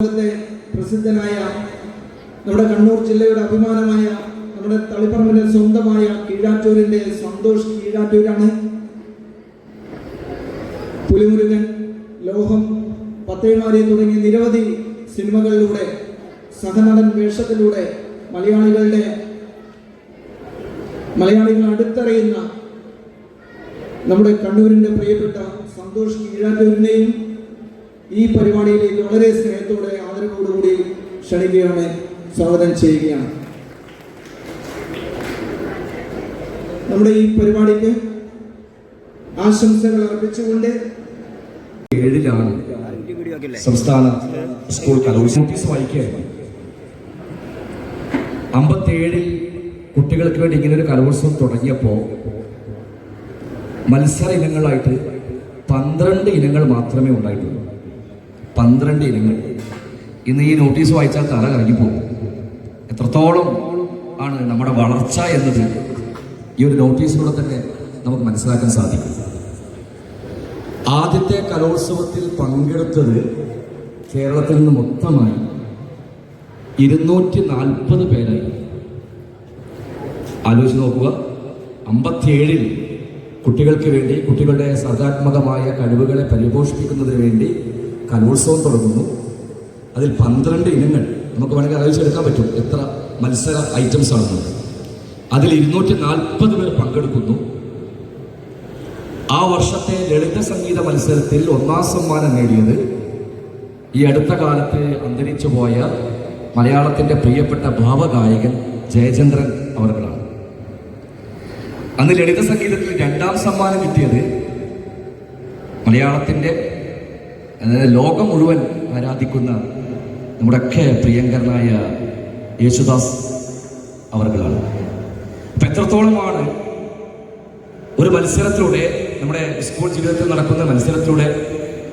ലോകത്തെ പ്രസിദ്ധനായ നമ്മുടെ കണ്ണൂർ ജില്ലയുടെ അഭിമാനമായ നമ്മുടെ തളിപ്പറമ്പിന്റെ സ്വന്തമായ കീഴാറ്റൂരിന്റെ സന്തോഷ് കീഴാറ്റൂരാണ്. പുലിമുരുകൻ ലോഹം പത്തേമാരി തുടങ്ങിയ നിരവധി സിനിമകളിലൂടെ സഹനടൻ വേഷത്തിലൂടെ മലയാളികളുടെ മലയാളികൾ അടുത്തറിയുന്ന നമ്മുടെ കണ്ണൂരിന്റെ പ്രിയപ്പെട്ട സന്തോഷ് കീഴാറ്റൂരിനെയും ഈ പരിപാടിയിലേക്ക് വളരെ സ്നേഹത്തോടെ ആദരവോടുകൂടി ക്ഷണിക്കുകയാണ് സ്വാഗതം ചെയ്യുകയാണ്. നമ്മുടെ ഈ പരിപാടിക്ക് ആശംസകൾ അർപ്പിച്ചുകൊണ്ട് ഏഴിലാണ് സംസ്ഥാന സ്കൂൾ കലോത്സവം. നോട്ടീസ് വായിക്കുകയായിരുന്നു അമ്പത്തേഴിൽ കുട്ടികൾക്ക് വേണ്ടി ഇങ്ങനെ ഒരു കലോത്സവം തുടങ്ങിയപ്പോൾ മത്സര ഇനങ്ങളായിട്ട് പന്ത്രണ്ട് ഇനങ്ങൾ മാത്രമേ ഉണ്ടായിട്ടുള്ളൂ. പന്ത്രണ്ട് ഇനങ്ങൾ. ഇന്ന് ഈ നോട്ടീസ് വായിച്ചാൽ തല കറങ്ങിപ്പോകും. എത്രത്തോളം ആണ് നമ്മുടെ വളർച്ച എന്നത് ഈ ഒരു നോട്ടീസിലൂടെ തന്നെ നമുക്ക് മനസ്സിലാക്കാൻ സാധിക്കും. ആദ്യത്തെ കലോത്സവത്തിൽ പങ്കെടുത്തത് കേരളത്തിൽ നിന്ന് മൊത്തമായി ഇരുന്നൂറ്റി നാൽപ്പത് പേരായി. ആലോചിച്ച് നോക്കുക അമ്പത്തിയേഴിൽ കുട്ടികൾക്ക് വേണ്ടി കുട്ടികളുടെ സർഗാത്മകമായ കഴിവുകളെ പരിപോഷിപ്പിക്കുന്നതിന് വേണ്ടി കലോത്സവം തുടങ്ങുന്നു. അതിൽ പന്ത്രണ്ട് ഇനങ്ങൾ നമുക്ക് വേണമെങ്കിൽ ആലോചിച്ചെടുക്കാൻ പറ്റും എത്ര മത്സര ഐറ്റംസ് ആണെന്ന്. അതിൽ ഇരുന്നൂറ്റി നാൽപ്പത് പേർ പങ്കെടുക്കുന്നു. ആ വർഷത്തെ ലളിത സംഗീത മത്സരത്തിൽ ഒന്നാം സമ്മാനം നേടിയത് ഈ അടുത്ത കാലത്ത് അന്തരിച്ചു പോയ മലയാളത്തിന്റെ പ്രിയപ്പെട്ട ഭാവഗായകൻ ജയചന്ദ്രൻ അവർകളാണ് അന്ന് ലളിത സംഗീതത്തിൽ രണ്ടാം സമ്മാനം കിട്ടിയത് മലയാളത്തിന്റെ അതായത് ലോകം മുഴുവൻ ആരാധിക്കുന്ന നമ്മുടെയൊക്കെ പ്രിയങ്കരനായ യേശുദാസ് അവർകളാണ്. അപ്പൊ എത്രത്തോളമാണ് ഒരു മത്സരത്തിലൂടെ നമ്മുടെ സ്കൂൾ ജീവിതത്തിൽ നടക്കുന്ന മത്സരത്തിലൂടെ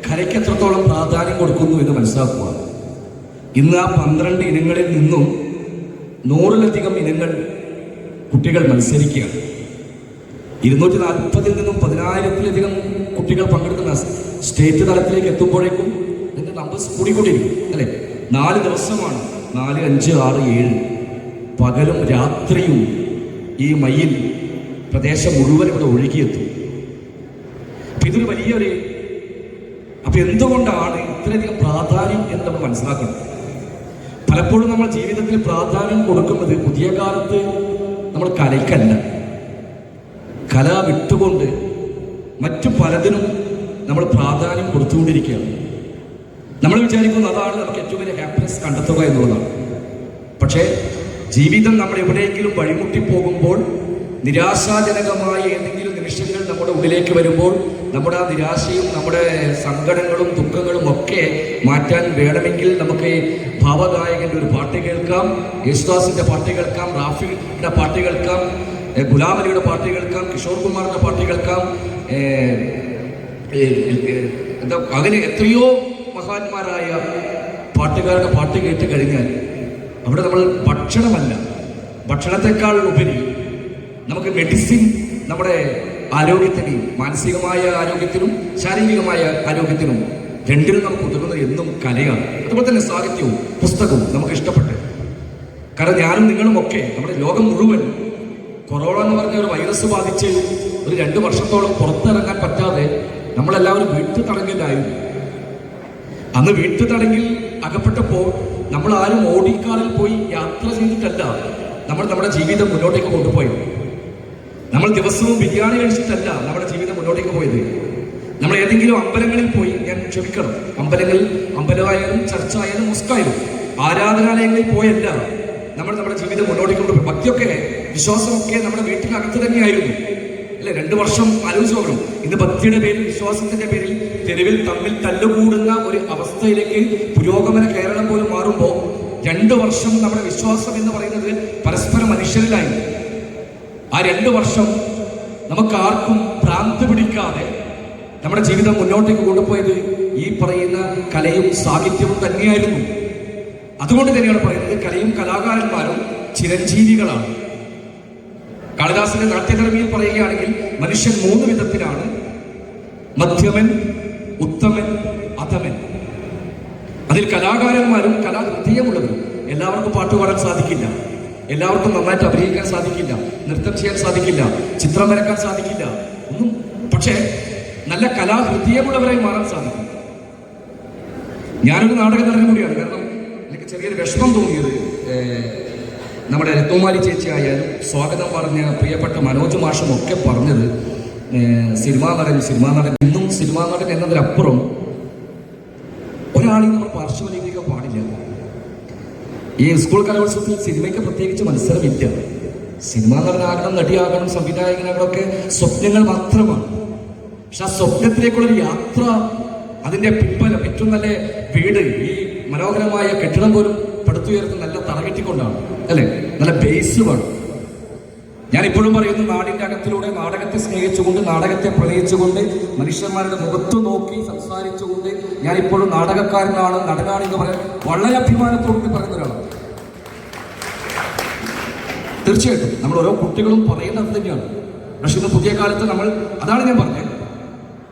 കലയ്ക്ക് എത്രത്തോളം പ്രാധാന്യം കൊടുക്കുന്നു എന്ന് മനസ്സിലാക്കുക. ഇന്ന് ആ പന്ത്രണ്ട് ഇനങ്ങളിൽ നിന്നും നൂറിലധികം ഇനങ്ങൾ കുട്ടികൾ മത്സരിക്കുകയാണ്. ഇരുന്നൂറ്റി നാൽപ്പതിൽ നിന്നും പതിനായിരത്തിലധികം കുട്ടികൾ പങ്കെടുക്കുന്ന സ്റ്റേറ്റ് തലത്തിലേക്ക് എത്തുമ്പോഴേക്കും ഇതിന്റെ നമ്പേഴ്സ് കൂടിക്കൊണ്ടിരിക്കും അല്ലെ? നാല് ദിവസമാണ്. നാല് അഞ്ച് ആറ് ഏഴ്. പകലും രാത്രിയും ഈ മയിൽ പ്രദേശം മുഴുവൻ ഇവിടെ ഒഴുകിയെത്തും. അപ്പൊ ഇതൊരു വലിയൊരു അപ്പൊ എന്തുകൊണ്ടാണ് ഇത്രയധികം പ്രാധാന്യം എന്ന് നമ്മൾ മനസ്സിലാക്കണം? പലപ്പോഴും നമ്മൾ ജീവിതത്തിൽ പ്രാധാന്യം കൊടുക്കുന്നത് പുതിയ കാലത്ത് നമ്മൾ കലയ്ക്കല്ല കല വിട്ടുകൊണ്ട് മറ്റു പലതിനും നമ്മൾ പ്രാധാന്യം കൊടുത്തുകൊണ്ടിരിക്കുകയാണ്. നമ്മൾ വിചാരിക്കുന്നു അതാണ് നമുക്ക് ഏറ്റവും വലിയ ഹാപ്പിനെസ് കണ്ടെത്തുക എന്നുള്ളതാണ്. പക്ഷേ ജീവിതം നമ്മൾ എവിടെയെങ്കിലും വഴിമുട്ടി പോകുമ്പോൾ നിരാശാജനകമായ ഏതെങ്കിലും നിമിഷങ്ങൾ നമ്മുടെ ഉള്ളിലേക്ക് വരുമ്പോൾ നമ്മുടെ ആ നിരാശയും നമ്മുടെ സങ്കടങ്ങളും ദുഃഖങ്ങളും ഒക്കെ മാറ്റാൻ വേണമെങ്കിൽ നമുക്ക് ഭാവഗായകന്റെ ഒരു പാട്ട് കേൾക്കാം യേശുദാസിന്റെ പാട്ട് കേൾക്കാം റാഫിയുടെ പാട്ട് കേൾക്കാം ഗുലാം അലിയുടെ പാട്ട് കേൾക്കാം കിഷോർ കുമാറിന്റെ പാട്ട് കേൾക്കാം. എന്താ അങ്ങനെ എത്രയോ മഹാന്മാരായ പാട്ടുകാരുടെ പാട്ട് കേട്ട് കഴിഞ്ഞാൽ അവിടെ നമ്മൾ ഭക്ഷണമല്ല. ഭക്ഷണത്തെക്കാൾ ഉപരി നമുക്ക് മെഡിസിൻ നമ്മുടെ ആരോഗ്യത്തിന് മാനസികമായ ആരോഗ്യത്തിനും ശാരീരികമായ ആരോഗ്യത്തിനും രണ്ടിനും നമുക്ക് ഉതകുന്നത് എന്നും കലയാണ്. അതുപോലെ തന്നെ സാഹിത്യവും പുസ്തകവും നമുക്ക് ഇഷ്ടപ്പെട്ട്. കാരണം ഞാനും നിങ്ങളും ഒക്കെ നമ്മുടെ ലോകം മുഴുവൻ കൊറോണ എന്ന് പറഞ്ഞ ഒരു വൈറസ് ബാധിച്ച് ഒരു രണ്ട് വർഷത്തോളം പുറത്തിറങ്ങാൻ പറ്റാതെ നമ്മളെല്ലാവരും വീട്ടിൽ തടങ്ങിയതായിരുന്നു അന്ന് വീട്ടിൽ തടങ്കിൽ അകപ്പെട്ടപ്പോൾ നമ്മൾ ആരും ഓടിക്കാറിൽ പോയി യാത്ര ചെയ്തിട്ടല്ല. നമ്മൾ നമ്മുടെ ജീവിതം മുന്നോട്ടേക്ക് കൊണ്ടുപോയത് നമ്മൾ ദിവസവും ബിരിയാണി കഴിച്ചിട്ടല്ല നമ്മുടെ ജീവിതം മുന്നോട്ടേക്ക് പോയത്. നമ്മൾ ഏതെങ്കിലും അമ്പലങ്ങളിൽ പോയി ഞാൻ ക്ഷമിക്കണം അമ്പലങ്ങളിൽ അമ്പലമായാലും ചർച്ച ആയാലും മുസ്കായാലും ആരാധനാലയങ്ങളിൽ പോയല്ല. നമ്മൾ നമ്മുടെ ജീവിതം മുന്നോട്ടേക്ക് കൊണ്ടുപോയി. ഭക്തിയൊക്കെ വിശ്വാസമൊക്കെ നമ്മുടെ വീട്ടിനകത്ത് തന്നെയായിരുന്നു. അല്ലെ? രണ്ടു വർഷം ആലോചിച്ച് നോക്കണം. ഇന്ന് ഭക്തിയുടെ പേരിൽ വിശ്വാസത്തിന്റെ പേരിൽ തെരുവിൽ തമ്മിൽ തല്ലുകൂടുന്ന ഒരു അവസ്ഥയിലേക്ക് പുരോഗമന കേരളം പോലും മാറുമ്പോൾ രണ്ടു വർഷം നമ്മുടെ വിശ്വാസം എന്ന് പറയുന്നത് പരസ്പര മനുഷ്യരിലായി. ആ രണ്ട് വർഷം നമുക്ക് ആർക്കും ഭ്രാന്ത് പിടിക്കാതെ നമ്മുടെ ജീവിതം മുന്നോട്ടേക്ക് കൊണ്ടുപോയത് ഈ പറയുന്ന കലയും സാഹിത്യവും തന്നെയായിരുന്നു. അതുകൊണ്ട് തന്നെയാണ് പറയുന്നത് കലയും കലാകാരന്മാരും ചിരഞ്ജീവികളാണ്. കാളിദാസിന്റെ നാട്യധർമ്മിയിൽ പറയുകയാണെങ്കിൽ മനുഷ്യൻ മൂന്ന് വിധത്തിലാണ്. മധ്യമൻ ഉത്തമൻ അധമൻ. അതിൽ കലാകാരന്മാരും കലാഹൃദയമുള്ളവരും എല്ലാവർക്കും പാട്ട് പാടാൻ സാധിക്കില്ല. എല്ലാവർക്കും നന്നായിട്ട് അഭിനയിക്കാൻ സാധിക്കില്ല. നൃത്തം ചെയ്യാൻ സാധിക്കില്ല. ചിത്രം വരക്കാൻ സാധിക്കില്ല. ഒന്നും പക്ഷേ നല്ല കലാഹൃദയമുള്ളവരായി മാറാൻ സാധിക്കും. ഞാനൊരു നാടക നടൻ കൂടിയാണ്. കാരണം എനിക്ക് ചെറിയൊരു വിഷമം തോന്നിയത് നമ്മുടെ രത്നമാലി ചേച്ചി ആയാലും സ്വാഗതം പറഞ്ഞ പ്രിയപ്പെട്ട മനോജ് മാഷും ഒക്കെ പറഞ്ഞത് സിനിമാ നടൻ സിനിമാ നടൻ. ഇന്നും സിനിമാ നടൻ എന്നതിനപ്പുറം ഒരാളെയും നമ്മൾ പാർശ്വവൽക്കരിക്കാൻ പാടില്ല. ഈ സ്കൂൾ കലോത്സവത്തിൽ സിനിമയ്ക്ക് പ്രത്യേകിച്ച് മത്സരമില്ല. സിനിമാ നടനാകണം നടിയാകണം സംവിധായകനാകണം ഒക്കെ സ്വപ്നങ്ങൾ മാത്രമാണ്. പക്ഷെ ആ സ്വപ്നത്തിലേക്കുള്ളൊരു യാത്ര അതിന്റെ പിൻബലം ഏറ്റവും നല്ല വീട് ഈ മനോഹരമായ കെട്ടിടം പോലും പടുത്തുയർത്ത് നല്ല തറകെട്ടിക്കൊണ്ടാണ് അല്ലെ? നല്ല ബേസ് വേണം ഞാൻ ഇപ്പോഴും പറയുന്നു നാടിന്റെ അകത്തിലൂടെ നാടകത്തെ സ്നേഹിച്ചുകൊണ്ട് നാടകത്തെ പ്രണയിച്ചുകൊണ്ട് മനുഷ്യന്മാരുടെ മുഖത്ത് നോക്കി സംസാരിച്ചുകൊണ്ട് ഞാൻ ഇപ്പോഴും നാടകക്കാരനാണ് നടനാണ് എന്ന് പറയാൻ വളരെ അഭിമാനത്തോടുകൂടി പറയുന്ന ഒരാളാണ് തീർച്ചയായിട്ടും നമ്മൾ ഓരോ കുട്ടികളും പറയുന്നത് തന്നെയാണ്. പക്ഷെ ഇന്ന് പുതിയ കാലത്ത് നമ്മൾ അതാണ് ഞാൻ പറഞ്ഞത്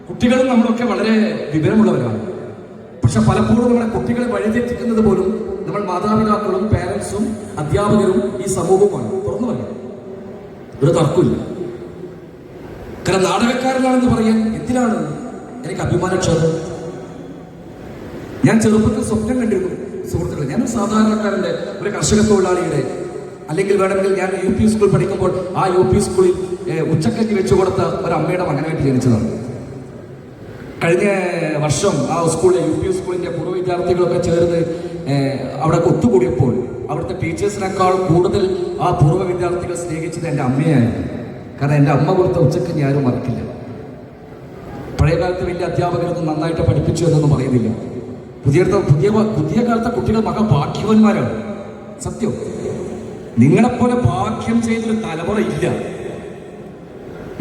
കുട്ടികളും നമ്മളൊക്കെ വളരെ വിവരമുള്ളവരാണ്. പക്ഷെ പലപ്പോഴും നമ്മുടെ കുട്ടികളെ വഴിതെറ്റിക്കുന്നത് പോലും നമ്മൾ മാതാപിതാക്കളും പേരൻസും അധ്യാപകരും ഈ സമൂഹവുമാണ് തുറന്നു പറയാം. ഒരു തർക്കമില്ല. കാരണം നാടകക്കാരനാണെന്ന് പറയാൻ എന്തിനാണ് എനിക്ക് അഭിമാനക്ഷേത്രം ഞാൻ ചെറുപ്പത്തിൽ സ്വപ്നം കണ്ടിരുന്നു സുഹൃത്തുക്കളെ. ഞാൻ സാധാരണക്കാരന്റെ ഒരു കർഷക തൊഴിലാളിയുടെ അല്ലെങ്കിൽ വേണമെങ്കിൽ ഞാൻ യു പി സ്കൂൾ പഠിക്കുമ്പോൾ ആ യു പി സ്കൂളിൽ ഉച്ചക്കഞ്ഞി വെച്ചു കൊടുത്ത ഒരു അമ്മയുടെ മകനായിട്ട് ജനിച്ചതാണ്. കഴിഞ്ഞ വർഷം ആ സ്കൂളിലെ യു പി സ്കൂളിന്റെ പൂർവ വിദ്യാർത്ഥികളൊക്കെ ചേർന്ന് അവിടെ ഒത്തുകൂടിയപ്പോൾ അവിടുത്തെ ടീച്ചേഴ്സിനേക്കാൾ കൂടുതൽ ആ പൂർവ വിദ്യാർത്ഥികൾ സ്നേഹിച്ചത് എന്റെ അമ്മയായിരുന്നു കാരണം എന്റെ അമ്മ കൊടുത്ത ഉച്ചയ്ക്ക് ഞാനും മറക്കില്ല. പഴയ കാലത്ത് വലിയ അധ്യാപകരൊന്നും നന്നായിട്ട് പഠിപ്പിച്ചു എന്നൊന്നും പറയുന്നില്ല. പുതിയ പുതിയ പുതിയ കാലത്തെ കുട്ടികൾ മകൻ ഭാഗ്യവാന്മാരാണ്. സത്യം. നിങ്ങളെപ്പോലെ ഭാഗ്യം ചെയ്തൊരു തലമുറ ഇല്ല.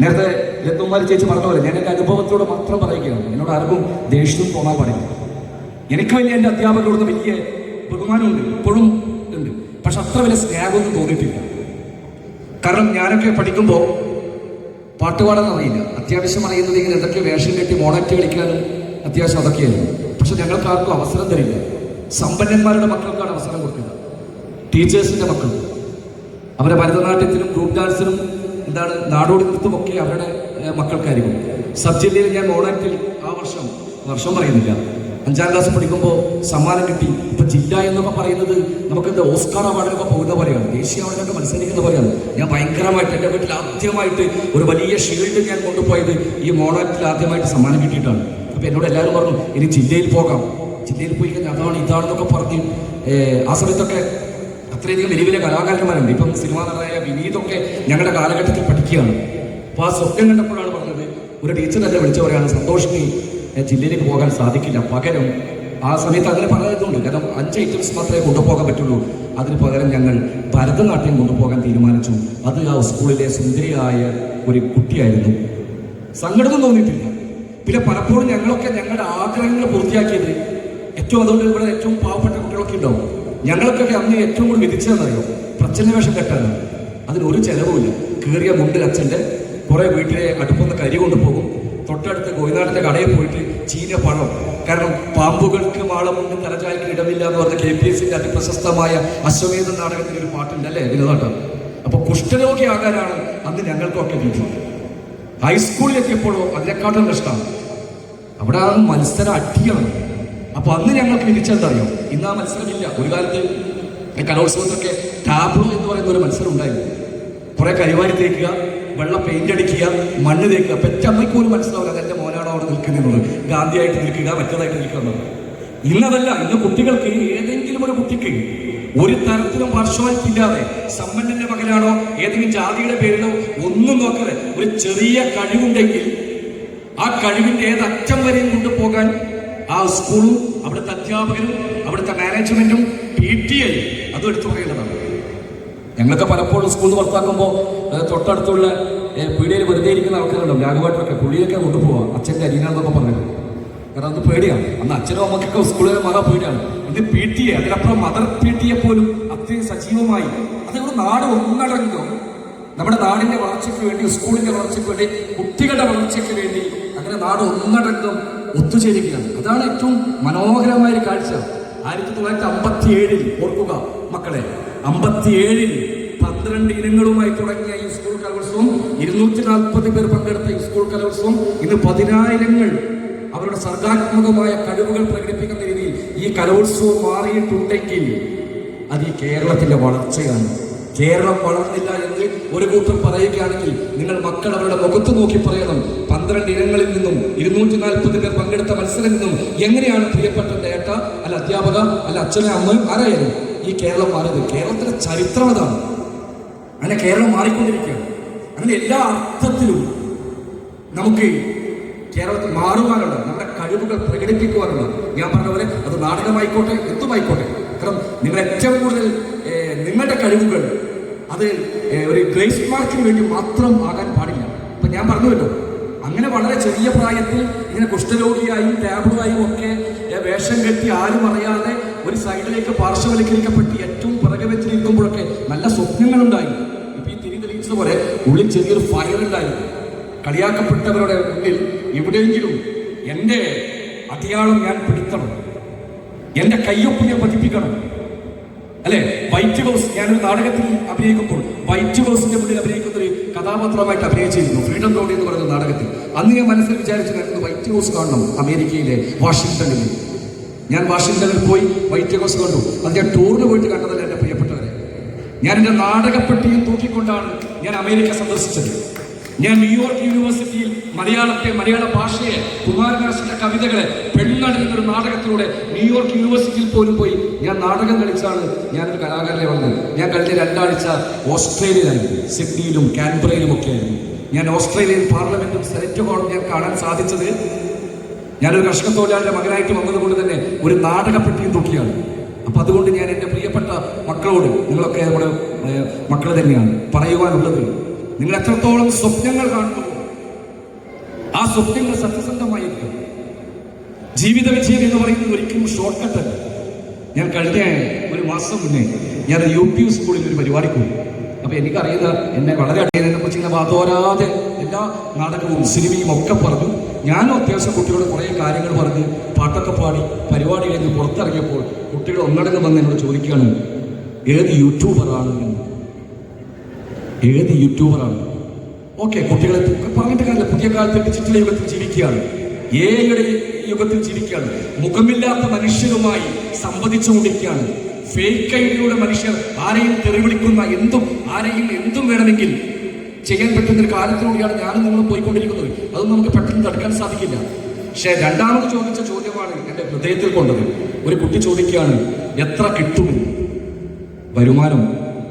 നേരത്തെ ലത്തുമാരി ചേച്ചി പറഞ്ഞ പോലെ ഞാൻ എന്റെ അനുഭവത്തിലൂടെ മാത്രം പറയുകയാണ്. എന്നോട് ആർക്കും ദേഷ്യവും തോന്നാൻ പാടില്ല. എനിക്ക് വലിയ എന്റെ അധ്യാപകരോട് വലിയ ബഹുമാനമുണ്ട് ഇപ്പോഴും ഉണ്ട്. പക്ഷെ അത്ര വലിയ സ്നേഹമൊന്നും തോന്നിയിട്ടില്ല. കാരണം ഞാനൊക്കെ പഠിക്കുമ്പോൾ പാട്ടുപാടാൻ അറിയില്ല. അത്യാവശ്യം അറിയുന്നത് ഇങ്ങനെ എന്തൊക്കെ വേഷം കെട്ടി മോണറ്റ് കളിക്കാനും അത്യാവശ്യം അതൊക്കെയായിരുന്നു. പക്ഷെ ഞങ്ങൾക്ക് ആർക്കും അവസരം തരില്ല. സമ്പന്നന്മാരുടെ മക്കൾക്കാണ് അവസരം കൊടുക്കുക. ടീച്ചേഴ്സിന്റെ മക്കൾ. അവരെ ഭരതനാട്യത്തിനും ഗ്രൂപ്പ് ഡാൻസിനും എന്താണ് നാടോടി നൃത്തമൊക്കെ അവരുടെ മക്കൾക്കായിരിക്കും. സബ് ജില്ലയിൽ ഞാൻ മോണാക്റ്റിൽ ആ വർഷം വർഷം പറയുന്നില്ല. അഞ്ചാം ക്ലാസ് പഠിക്കുമ്പോൾ സമ്മാനം കിട്ടി. ഇപ്പൊ ജില്ല എന്നൊക്കെ പറയുന്നത് നമുക്ക് എന്താ ഓസ്കാർ അവാർഡിനൊക്കെ പോകുന്ന പോലെയാണ്. ദേശീയ അവാർഡിനൊക്കെ മത്സരിക്കുന്ന പോലെയാണ്. ഞാൻ ഭയങ്കരമായിട്ട് എന്റെ വീട്ടിൽ ആദ്യമായിട്ട് ഒരു വലിയ ഷീൽഡ് ഞാൻ കൊണ്ടുപോയത് ഈ മോണാക്റ്റിൽ ആദ്യമായിട്ട് സമ്മാനം കിട്ടിയിട്ടാണ്. അപ്പൊ എന്നോട് എല്ലാവരും പറഞ്ഞു ഇനി ജില്ലയിൽ പോകാം. ജില്ലയിൽ പോയി കഴിഞ്ഞാൽ അതാണ് ഇതാണെന്നൊക്കെ പറഞ്ഞ് ആ സമയത്തൊക്കെ അത്രയധികം വലിയ വലിയ കലാകാരന്മാരുണ്ട്. ഇപ്പം സിനിമാ നടനായ വിനീതൊക്കെ ഞങ്ങളുടെ കാലഘട്ടത്തിൽ പഠിക്കുകയാണ്. അപ്പോൾ ആ സ്വപ്നം കണ്ടപ്പോഴാണ് പറഞ്ഞത് ഒരു ടീച്ചർ തന്നെ വിളിച്ചു പറയാണ് സന്തോഷിനി ജില്ലയിലേക്ക് പോകാൻ സാധിക്കില്ല. പകരം ആ സമയത്ത് അങ്ങനെ പറയുന്നുണ്ട് കാരണം അഞ്ച് ഐറ്റംസ് മാത്രമേ കൊണ്ടുപോകാൻ പറ്റുള്ളൂ. അതിന് പകരം ഞങ്ങൾ ഭരതനാട്യം കൊണ്ടുപോകാൻ തീരുമാനിച്ചു. അത് ആ സ്കൂളിലെ സുന്ദരിയായ ഒരു കുട്ടിയായിരുന്നു. സങ്കടമൊന്നും തോന്നിയിട്ടില്ല. പിന്നെ പലപ്പോഴും ഞങ്ങളൊക്കെ ഞങ്ങളുടെ ആഗ്രഹങ്ങൾ പൂർത്തിയാക്കിയത് ഏറ്റവും അതുകൊണ്ട് ഇവിടെ ഏറ്റവും പാവപ്പെട്ട കുട്ടികളൊക്കെ ഉണ്ടാവും. ഞങ്ങൾക്കൊക്കെ അന്ന് ഏറ്റവും കൂടുതൽ വിധിച്ചതെന്നറിയോ? പ്രച്ഛന്ന വേഷം കെട്ടാനാണ് അതിന് ഒരു ചെലവുമില്ല. കീറിയ മുണ്ടിൽ അച്ഛന്റെ കുറേ വീട്ടിലെ അടുപ്പൊന്ന് കരി കൊണ്ടുപോകും തൊട്ടടുത്ത് ഗോയിനാടിന്റെ കടയിൽ പോയിട്ട് ചീന പഴം. കാരണം പാമ്പുകൾക്ക് മാളമുണ്ട് തലചായ്ക്ക് ഇടമില്ല എന്ന് പറഞ്ഞ കെ പി എസ് സിന്റെ അതിപ്രശസ്തമായ അശ്വമേധ നാടകത്തിന്റെ ഒരു പാട്ടുണ്ട് അല്ലേ? വിനോദാട്ടം. അപ്പൊ കുഷ്ഠരോഗിയാകാനാണ് അന്ന് ഞങ്ങൾക്കൊക്കെ വിധി. ഹൈസ്കൂളിലെത്തിയപ്പോഴോ അതിനെക്കാട്ടും കഷ്ടമാണ് അവിടെ മത്സരം അടിയാണ് അപ്പൊ അന്ന് ഞങ്ങൾക്ക് മികച്ചതറിയോ ഇന്ന് ആ മത്സരമില്ല. ഒരു കാലത്ത് കലോത്സവത്തിലൊക്കെ ടാബ്ലോ എന്ന് പറയുന്ന ഒരു മത്സരം ഉണ്ടായിരുന്നു. കുറെ കരിവാരി തേക്കുക വെള്ള പെയിന്റ് അടിക്കുക മണ്ണ് തേക്കുക. പെറ്റമ്മയ്ക്ക് ഒരു മനസ്സിലാവില്ല അതെന്റെ മോനാണോ അവിടെ നിൽക്കുന്നത് ഗാന്ധിയായിട്ട് നിൽക്കുക മറ്റേതായിട്ട് നിൽക്കുക എന്നുള്ളത്. ഇന്നതല്ല ഇന്ന് കുട്ടികൾക്ക് ഏതെങ്കിലും ഒരു കുട്ടിക്ക് ഒരു തരത്തിലും പാർശ്വാലിറ്റി ഇല്ലാതെ സമ്പന്നന്റെ മകനാണോ ഏതെങ്കിലും ജാതിയുടെ പേരിലോ ഒന്നും നോക്കാതെ ഒരു ചെറിയ കഴിവുണ്ടെങ്കിൽ ആ കഴിവിന്റെ ഏതറ്റം വരെയും കൊണ്ടുപോകാൻ ആ സ്കൂളും അവിടുത്തെ അധ്യാപകരും അവിടുത്തെ മാനേജ്മെന്റും പി ടി ഐ അതും എടുത്തു പറയേണ്ടതാണ്. ഞങ്ങളൊക്കെ പലപ്പോഴും സ്കൂളിൽ പുറത്താക്കുമ്പോൾ തൊട്ടടുത്തുള്ള പീടികയിൽ വെറുതെ ഇരിക്കുന്ന ആൾക്കാരുണ്ടാവും. രാഘവാട്ടൊക്കെ പുള്ളിയൊക്കെ കൊണ്ടുപോകാം അച്ഛന്റെ അരിയനാണെന്നൊക്കെ പറഞ്ഞത് കാരണം അത് പേടിയാണ്. അന്ന് അച്ഛനും അമ്മക്കൊക്കെ സ്കൂളിൽ മക പേടിയാണ്. ഇത് പി ടി എ അതിനപ്പുറം മദർ പി ടി എ പോലും അത്രയും സജീവമായി. അതുകൊണ്ട് നാട് ഒന്നടങ്കം നമ്മുടെ നാടിന്റെ വളർച്ചയ്ക്ക് വേണ്ടി സ്കൂളിന്റെ വളർച്ചയ്ക്ക് വേണ്ടി കുട്ടികളുടെ വളർച്ചയ്ക്ക് വേണ്ടി അങ്ങനെ നാട് ഒന്നടങ്കം ഒത്തുചേരുകയാണ്. അതാണ് ഏറ്റവും മനോഹരമായ കാഴ്ച. ആയിരത്തി തൊള്ളായിരത്തി അമ്പത്തി ഏഴിൽ ഓർക്കുക മക്കളെ അമ്പത്തിയേഴിൽ പന്ത്രണ്ട് ഇനങ്ങളുമായി തുടങ്ങിയ ഈ സ്കൂൾ കലോത്സവം ഇരുന്നൂറ്റി നാൽപ്പത് പേർ പങ്കെടുത്ത ഈ സ്കൂൾ കലോത്സവം ഇന്ന് പതിനായിരങ്ങൾ അവരുടെ സർഗാത്മകമായ കഴിവുകൾ പ്രകടിപ്പിക്കുന്ന രീതിയിൽ ഈ കലോത്സവം മാറിയിട്ടുണ്ടെങ്കിൽ അത് ഈ കേരളത്തിന്റെ വളർച്ചയാണ്. കേരളം വളർന്നില്ല എന്ന് ഒരു കൂട്ടം പറയുകയാണെങ്കിൽ നിങ്ങൾ മക്കൾ അവരുടെ മുഖത്ത് നോക്കി പറയണം. പന്ത്രണ്ട് ഇനങ്ങളിൽ നിന്നും ഇരുന്നൂറ്റി നാൽപ്പത് പേർ പങ്കെടുത്ത മത്സരം നിന്നും എങ്ങനെയാണ് പ്രിയപ്പെട്ട ഡേട്ട അല്ല അധ്യാപക അല്ല അച്ഛനെ അമ്മ ആരായാലും ഈ കേരളം മാറിയത് കേരളത്തിന്റെ ചരിത്രം അതാണ്. അങ്ങനെ കേരളം മാറിക്കൊണ്ടിരിക്കുകയാണ്. അങ്ങനെ എല്ലാ അർത്ഥത്തിലും നമുക്ക് കേരളത്തിൽ മാറുവാനുള്ള നമ്മുടെ കഴിവുകൾ പ്രകടിപ്പിക്കുവാനുള്ള ഞാൻ പറഞ്ഞ പോലെ അത് നാടകമായിക്കോട്ടെ എത്തുമായിക്കോട്ടെ കാരണം നിങ്ങൾ ഏറ്റവും കൂടുതൽ നിങ്ങളുടെ കഴിവുകൾ അത് ഒരു ഗ്രേസ് മാർക്കിന് വേണ്ടി മാത്രം ആകാൻ പാടില്ല. അപ്പൊ ഞാൻ പറഞ്ഞുവല്ലോ അങ്ങനെ വളരെ ചെറിയ പ്രായത്തിൽ ഇങ്ങനെ കുഷ്ഠരോഗിയായും ടാബ്ലുമായും ഒക്കെ വേഷം കെട്ടി ആരും അറിയാതെ ഒരു സൈഡിലേക്ക് പാർശ്വവൽക്കരിക്കപ്പെട്ട് ഏറ്റവും പിറകെ വെച്ച് നിൽക്കുമ്പോഴൊക്കെ നല്ല സ്വപ്നങ്ങളുണ്ടായി. ഇപ്പൊ ഈ തിരി തെളിയിച്ചത് പോലെ ഉള്ളിൽ ചെറിയൊരു ഫയർ ഉണ്ടായിരുന്നു. കളിയാക്കപ്പെട്ടവരുടെ മുന്നിൽ എവിടെയെങ്കിലും എന്റെ അടയാളം ഞാൻ പിടിക്കണം. എന്റെ കയ്യൊപ്പ് ഞാൻ പതിപ്പിക്കണം. അല്ലെ? വൈറ്റ് ഹൗസ് ഞാനൊരു നാടകത്തിൽ അഭിനയിക്കുമ്പോൾ വൈറ്റ് ഹൗസിന്റെ മുന്നിൽ അഭിനയിക്കുന്ന ഒരു കഥാപാത്രമായിട്ട് അഭിനയിച്ചിരുന്നു. ഫ്രീഡം റോഡ് എന്ന് പറയുന്ന നാടകത്തിൽ. അന്ന് ഞാൻ മനസ്സിൽ വിചാരിച്ചു ഞാൻ വൈറ്റ് ഹൗസ് കാണണം അമേരിക്കയിലെ വാഷിങ്ടണിൽ ഞാൻ വാഷിങ്ടണിൽ പോയി വൈറ്റ് ഹൗസ് കണ്ടു. അത് ഞാൻ ടൂറിന് പോയിട്ട് കണ്ടതല്ല എന്റെ പ്രിയപ്പെട്ടവരെ. ഞാൻ എന്റെ നാടകപ്പെട്ടിയും തൂക്കിക്കൊണ്ടാണ് ഞാൻ അമേരിക്ക സന്ദർശിച്ചത്. ഞാൻ ന്യൂയോർക്ക് യൂണിവേഴ്സിറ്റിയിൽ മലയാളത്തെ മലയാള ഭാഷയെ കുമാരനാശിന്റെ കവിതകളെ പെണ്ണടങ്ങുന്ന ഒരു നാടകത്തിലൂടെ ന്യൂയോർക്ക് യൂണിവേഴ്സിറ്റിയിൽ പോലും പോയി ഞാൻ നാടകം കളിച്ചാണ് ഞാനൊരു കലാകാരനെ വന്നത് ഞാൻ കഴിഞ്ഞ രണ്ടാഴ്ച ഓസ്ട്രേലിയയിലായിരുന്നു സിഡ്നിയിലും കാൻബറയിലും ഒക്കെ ആയിരുന്നു. ഞാൻ ഓസ്ട്രേലിയൻ പാർലമെന്റും സെനറ്റ് ഹോളും ഞാൻ കാണാൻ സാധിച്ചത്. ഞാനൊരു കർഷക തൊഴിലാളിയുടെ മകനായിട്ട് വന്നതുകൊണ്ട് തന്നെ ഒരു നാടകപ്പെട്ടിയും തൂക്കിയാണ്. അപ്പൊ അതുകൊണ്ട് ഞാൻ എന്റെ പ്രിയപ്പെട്ട മക്കളോട് നിങ്ങളൊക്കെ നമ്മുടെ മക്കൾ തന്നെയാണ് പറയുവാനുള്ളത്. നിങ്ങൾ എത്രത്തോളം സ്വപ്നങ്ങൾ കാണുന്നു ആ സ്വപ്നങ്ങൾ സത്യസന്ധമായിരിക്കും. ജീവിത വിജയം എന്ന് പറയുന്നത് ഒരിക്കലും ഷോർട്ട് കട്ട് അല്ല. ഞാൻ കഴിഞ്ഞ ഒരു മാസം മുന്നേ ഞാൻ യു പി സ്കൂളിൽ ഒരു പരിപാടി പോയി. അപ്പൊ എനിക്കറിയുന്ന എന്നെ വളരെ അടിയെ കുറിച്ച് ഇങ്ങനെ വാതോരാതെ എല്ലാ നാടകവും സിനിമയും ഒക്കെ പറഞ്ഞു. ഞാനും അത്യാവശ്യം കുട്ടികളോട് കുറേ കാര്യങ്ങൾ പറഞ്ഞ് പാട്ടൊക്കെ പാടി പരിപാടി കഴിഞ്ഞ് പുറത്തിറങ്ങിയപ്പോൾ കുട്ടികൾ ഒന്നടങ്ക് വന്ന് എന്നോട് ചോദിക്കുകയാണ് ഏത് യൂട്യൂബറാണ് ഏത് യൂട്യൂബറാണ് ഓക്കെ കുട്ടികളെ പറഞ്ഞിട്ട് കാര്യമില്ല പുതിയ കാലത്ത് ഡിജിറ്റൽ യുഗത്തിൽ ജീവിക്കുകയാണ്. ഏയുടെ യുഗത്തിൽ ജീവിക്കുകയാണ്. മുഖമില്ലാത്ത മനുഷ്യരുമായി സംവദിച്ചുകൊണ്ടിരിക്കുകയാണ് ഫേക്ക് ഐഡിയുടെ മനുഷ്യർ ആരെയും തെറിവിളിക്കുന്ന എന്തും ആരെയും എന്തും വേണമെങ്കിൽ ചെയ്യാൻ പറ്റുന്ന ഒരു കാലത്തിലൂടെയാണ് ഞാനും നിങ്ങളും പോയിക്കൊണ്ടിരിക്കുന്നത്. അതൊന്നും നമുക്ക് പെട്ടെന്ന് തടുക്കാൻ സാധിക്കില്ല. പക്ഷേ രണ്ടാമത് ചോദിച്ച ചോദ്യമാണ് എന്റെ ഹൃദയത്തിൽ കൊണ്ടത്. ഒരു കുട്ടി ചോദിക്കുകയാണ് എത്ര കിട്ടും? വരുമാനം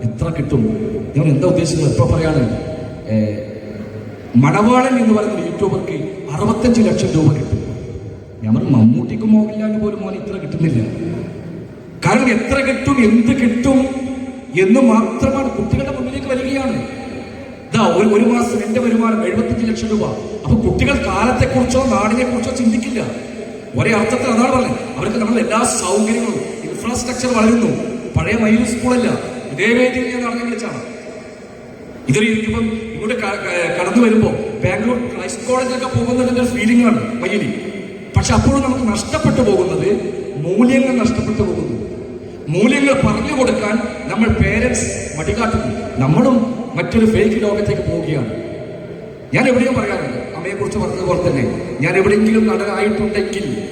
എത്ര കിട്ടും? ഞാൻ എന്താ ഉദ്ദേശിച്ചത്? എപ്പോൾ പറയാണ് മണവാളൻ എന്ന് പറയുന്ന യൂട്യൂബർക്ക് അറുപത്തഞ്ച് ലക്ഷം രൂപ കിട്ടും. ഞാൻ പറഞ്ഞു മമ്മൂട്ടിക്ക് മോഹൻലാലിന് പോലും മോൻ ഇത്ര കിട്ടുന്നില്ല. കാരണം എത്ര കിട്ടും എന്ത് കിട്ടും എന്ന് മാത്രമാണ് കുട്ടികളുടെ മുന്നിലേക്ക് വരികയാണ്. ഇതാ ഒരു ഒരു മാസം എന്റെ വരുമാനം എഴുപത്തഞ്ച് ലക്ഷം രൂപ. അപ്പൊ കുട്ടികൾ കാലത്തെക്കുറിച്ചോ നാടിനെ കുറിച്ചോ ചിന്തിക്കില്ല. ഒരേ അർത്ഥത്തിൽ അതാണ് പറഞ്ഞത്. അവർക്ക് നമ്മൾ എല്ലാ സൗകര്യങ്ങളും ഇൻഫ്രാസ്ട്രക്ചർ വളരുന്നു. പഴയ മയൂർ സ്കൂളല്ല ഇതേ വേദിയിൽ ഞാൻ നടന്നു വിളിച്ചാണ് ഇതൊരു ഇപ്പം ക- കടന്നു വരുമ്പോൾ ബാംഗ്ലൂർ ക്രൈസ്റ്റ് കോളേജിലൊക്കെ പോകുന്നതിന്റെ ഫീലിംഗ് ആണ് മയ്യലി പക്ഷെ അപ്പോഴും നമുക്ക് നഷ്ടപ്പെട്ടു പോകുന്നത് മൂല്യങ്ങൾ നഷ്ടപ്പെട്ടു പോകുന്നു. മൂല്യങ്ങൾ പറഞ്ഞു കൊടുക്കാൻ നമ്മൾ പേരൻസ് മടികാട്ടുന്നു. നമ്മളും മറ്റൊരു ഫേക്ക് ലോകത്തേക്ക് പോവുകയാണ്. ഞാൻ എവിടെയും പറയാറുണ്ട് അമ്മയെ കുറിച്ച് പറഞ്ഞതുപോലെ തന്നെ ഞാൻ എവിടെയെങ്കിലും നടനായിട്ടുണ്ടെങ്കിൽ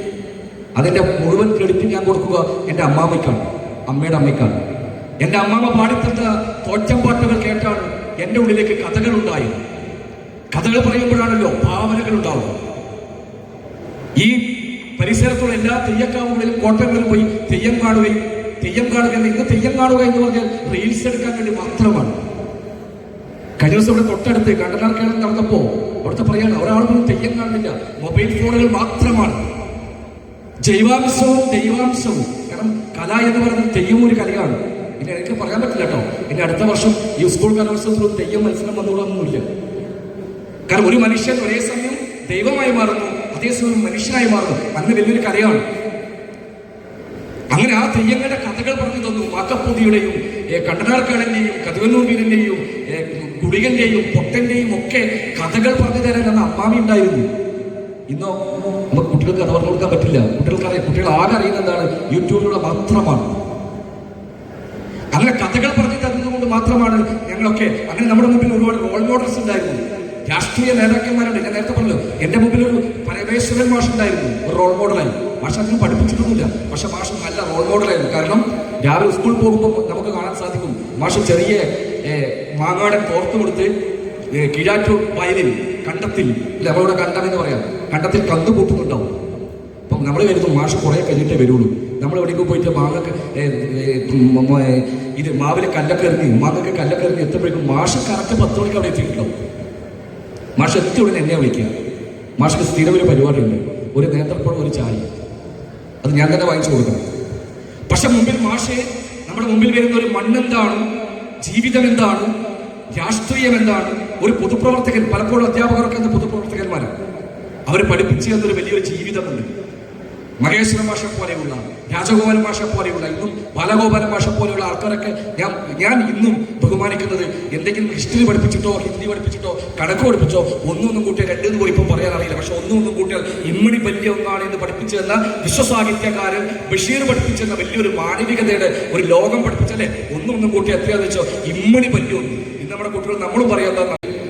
അതിന്റെ മുഴുവൻ ക്രെഡിറ്റ് ഞാൻ കൊടുക്കുക എന്റെ അമ്മാമ്മയ്ക്കാണ് അമ്മയുടെ അമ്മയ്ക്കാണ്. എന്റെ അമ്മാമ്മ പാടിത്തന്ന തോറ്റം പാട്ടുകൾ കേട്ടാണ് എന്റെ ഉള്ളിലേക്ക് കഥകൾ ഉണ്ടായി കഥകൾ പറയുമ്പോഴാണല്ലോ ഭാവനകൾ ഉണ്ടാവും ഈ പരിസരത്തുള്ള എല്ലാ തെയ്യക്കാവുകളിലും കോട്ടകളിലും പോയി തെയ്യം കാണുകയും തെയ്യം കാണുക ഇന്ന് തെയ്യം കാണുക എന്ന് പറഞ്ഞാൽ റീൽസ് എടുക്കാൻ വേണ്ടി മാത്രമാണ്. കഴിഞ്ഞ ദിവസം ഇവിടെ തൊട്ടടുത്ത് കണ്ടനാർ കേരളം നടന്നപ്പോ അവിടുത്തെ പറയാണ് ഒരാളൊന്നും തെയ്യം കാണുന്നില്ല. മൊബൈൽ ഫോണുകൾ മാത്രമാണ്. ജൈവാംശവും ദൈവാംശവും. കാരണം കല എന്ന് പറയുന്നത് തെയ്യം ഒരു കലയാണ്. പിന്നെ എനിക്ക് പറയാൻ പറ്റില്ല കേട്ടോ. ഇനി അടുത്ത വർഷം ഈ സ്കൂൾ കലോത്സവത്തിൽ ഒരു തെയ്യം മത്സരം വന്നുകൂടൊന്നുമില്ല കാരണം ഒരു മനുഷ്യൻ ഒരേ സമയം ദൈവമായി മാറുന്നു അതേസമയം മനുഷ്യനായി മാറുന്നു. അങ്ങനെ വലിയൊരു കലയാണ് അങ്ങനെ ആ തെയ്യങ്ങളുടെ കഥകൾ പറഞ്ഞു തന്നു. മാക്കപ്പൂതിയുടെയും കണ്ടനാർക്കാടിന്റെയും കതിവന്നൂരിന്റെയും കുടികന്റെയും പൊട്ടന്റെയും ഒക്കെ കഥകൾ പറഞ്ഞു തരാൻ അന്ന് അമ്മാമി ഉണ്ടായിരുന്നു. ഇന്നോ നമുക്ക് കുട്ടികൾക്ക് കഥ പറഞ്ഞു കൊടുക്കാൻ പറ്റില്ല. കുട്ടികൾക്ക് കുട്ടികൾ ആകെ അറിയുന്നത് എന്താണ്? യൂട്യൂബിലൂടെ മാത്രമാണ്. അങ്ങനെ കഥകൾ പറഞ്ഞു തന്നതുകൊണ്ട് മാത്രമാണ് ഞങ്ങളൊക്കെ അങ്ങനെ നമ്മുടെ മുമ്പിൽ ഒരുപാട് റോൾ മോഡൽസ് ഉണ്ടായിരുന്നു. രാഷ്ട്രീയ നേതാക്കന്മാരുണ്ട് ഞാൻ നേരത്തെ പറഞ്ഞു എന്റെ മുമ്പിൽ ഒരു പരമേശ്വരൻ മാഷ് ഉണ്ടായിരുന്നു. ഒരു റോൾ മോഡലായി മാഷ് അതിന് പഠിപ്പിച്ചിട്ടൊന്നുമില്ല. പക്ഷെ മാഷ് നല്ല റോൾ മോഡലായിരുന്നു കാരണം രാവിലെ സ്കൂളിൽ പോകുമ്പോൾ നമുക്ക് കാണാൻ സാധിക്കും. മാഷ് ചെറിയ മാങ്ങാടൻ തോർത്ത് കൊടുത്ത് കിഴാറ്റു വയലിൽ കണ്ടത്തിൽ ഇല്ല നമ്മളിവിടെ കണ്ടം എന്ന് പറയാം. കണ്ടത്തിൽ കന്ന് കൂട്ടുന്നുണ്ടാവും അപ്പം നമ്മൾ കരുതും മാഷ് കുറേ കഴിഞ്ഞിട്ടേ വരുള്ളൂ. നമ്മൾ എവിടെയൊക്കെ പോയിട്ട് മാങ്ങൊക്കെ ഇത് മാവിലെ കല്ലൊക്കെ എറിഞ്ഞ് മാങ്ങൊക്കെ കല്ലൊക്കെ എറിഞ്ഞ് എത്തുമ്പോഴേക്കും മാഷ് കറക്റ്റ് പത്ത് മണിക്ക് അവിടെ എത്തിയിട്ടുണ്ടാവും മാഷ് എത്തിയ ഉടനെ എന്നെ വിളിക്കുക. മാഷ്ക്ക് സ്ഥിരം ഒരു പരിപാടിയുണ്ട്. ഒരു നേന്ത്രപ്പഴം ഒരു ചായ. അത് ഞാൻ തന്നെ വാങ്ങിച്ചു കൊടുക്കണം. പക്ഷെ മുമ്പിൽ മാഷെ നമ്മുടെ മുമ്പിൽ വരുന്ന ഒരു മണ്ണെന്താണ്? ജീവിതം എന്താണ്? രാഷ്ട്രീയം എന്താണ്? ഒരു പൊതുപ്രവർത്തകൻ പലപ്പോഴും അധ്യാപകർക്ക് എന്ന പൊതുപ്രവർത്തകന്മാരാണ്. അവർ പഠിപ്പിച്ചു തന്നൊരു വലിയൊരു ജീവിതമുണ്ട്. മഹേശ്വര മാഷ പോലെയുള്ള രാജഗോപാല മാഷ പോലെയുള്ള ഇന്നും ബാലഗോപാല മാഷ പോലെയുള്ള ആൾക്കാരൊക്കെ ഞാൻ ഞാൻ ഇന്നും ബഹുമാനിക്കുന്നത് എന്തെങ്കിലും ഹിസ്റ്ററി പഠിപ്പിച്ചിട്ടോ ഹിന്ദി പഠിപ്പിച്ചിട്ടോ കണക്ക് പഠിപ്പിച്ചോ ഒന്നൊന്നും കൂട്ടിയാൽ രണ്ടെന്ന് പോയി ഇപ്പം പറയാൻ അറിയില്ല. പക്ഷെ ഒന്നൊന്നും കൂട്ടിയാൽ ഇമ്മണി വലിയ ഒന്നാണ് എന്ന് പഠിപ്പിച്ചു തന്ന വിശ്വസാഹിത്യകാരൻ ബഷീർ പഠിപ്പിച്ചെന്ന വലിയൊരു മാനവികതയുടെ ഒരു ലോകം പഠിപ്പിച്ചല്ലേ ഒന്നൊന്നും കൂട്ടി എത്രയാന്ന് വെച്ചോ ഇമ്മണി വലിയ ഒന്ന്. ഇന്ന് നമ്മുടെ കുട്ടികൾ നമ്മളും പറയാൻ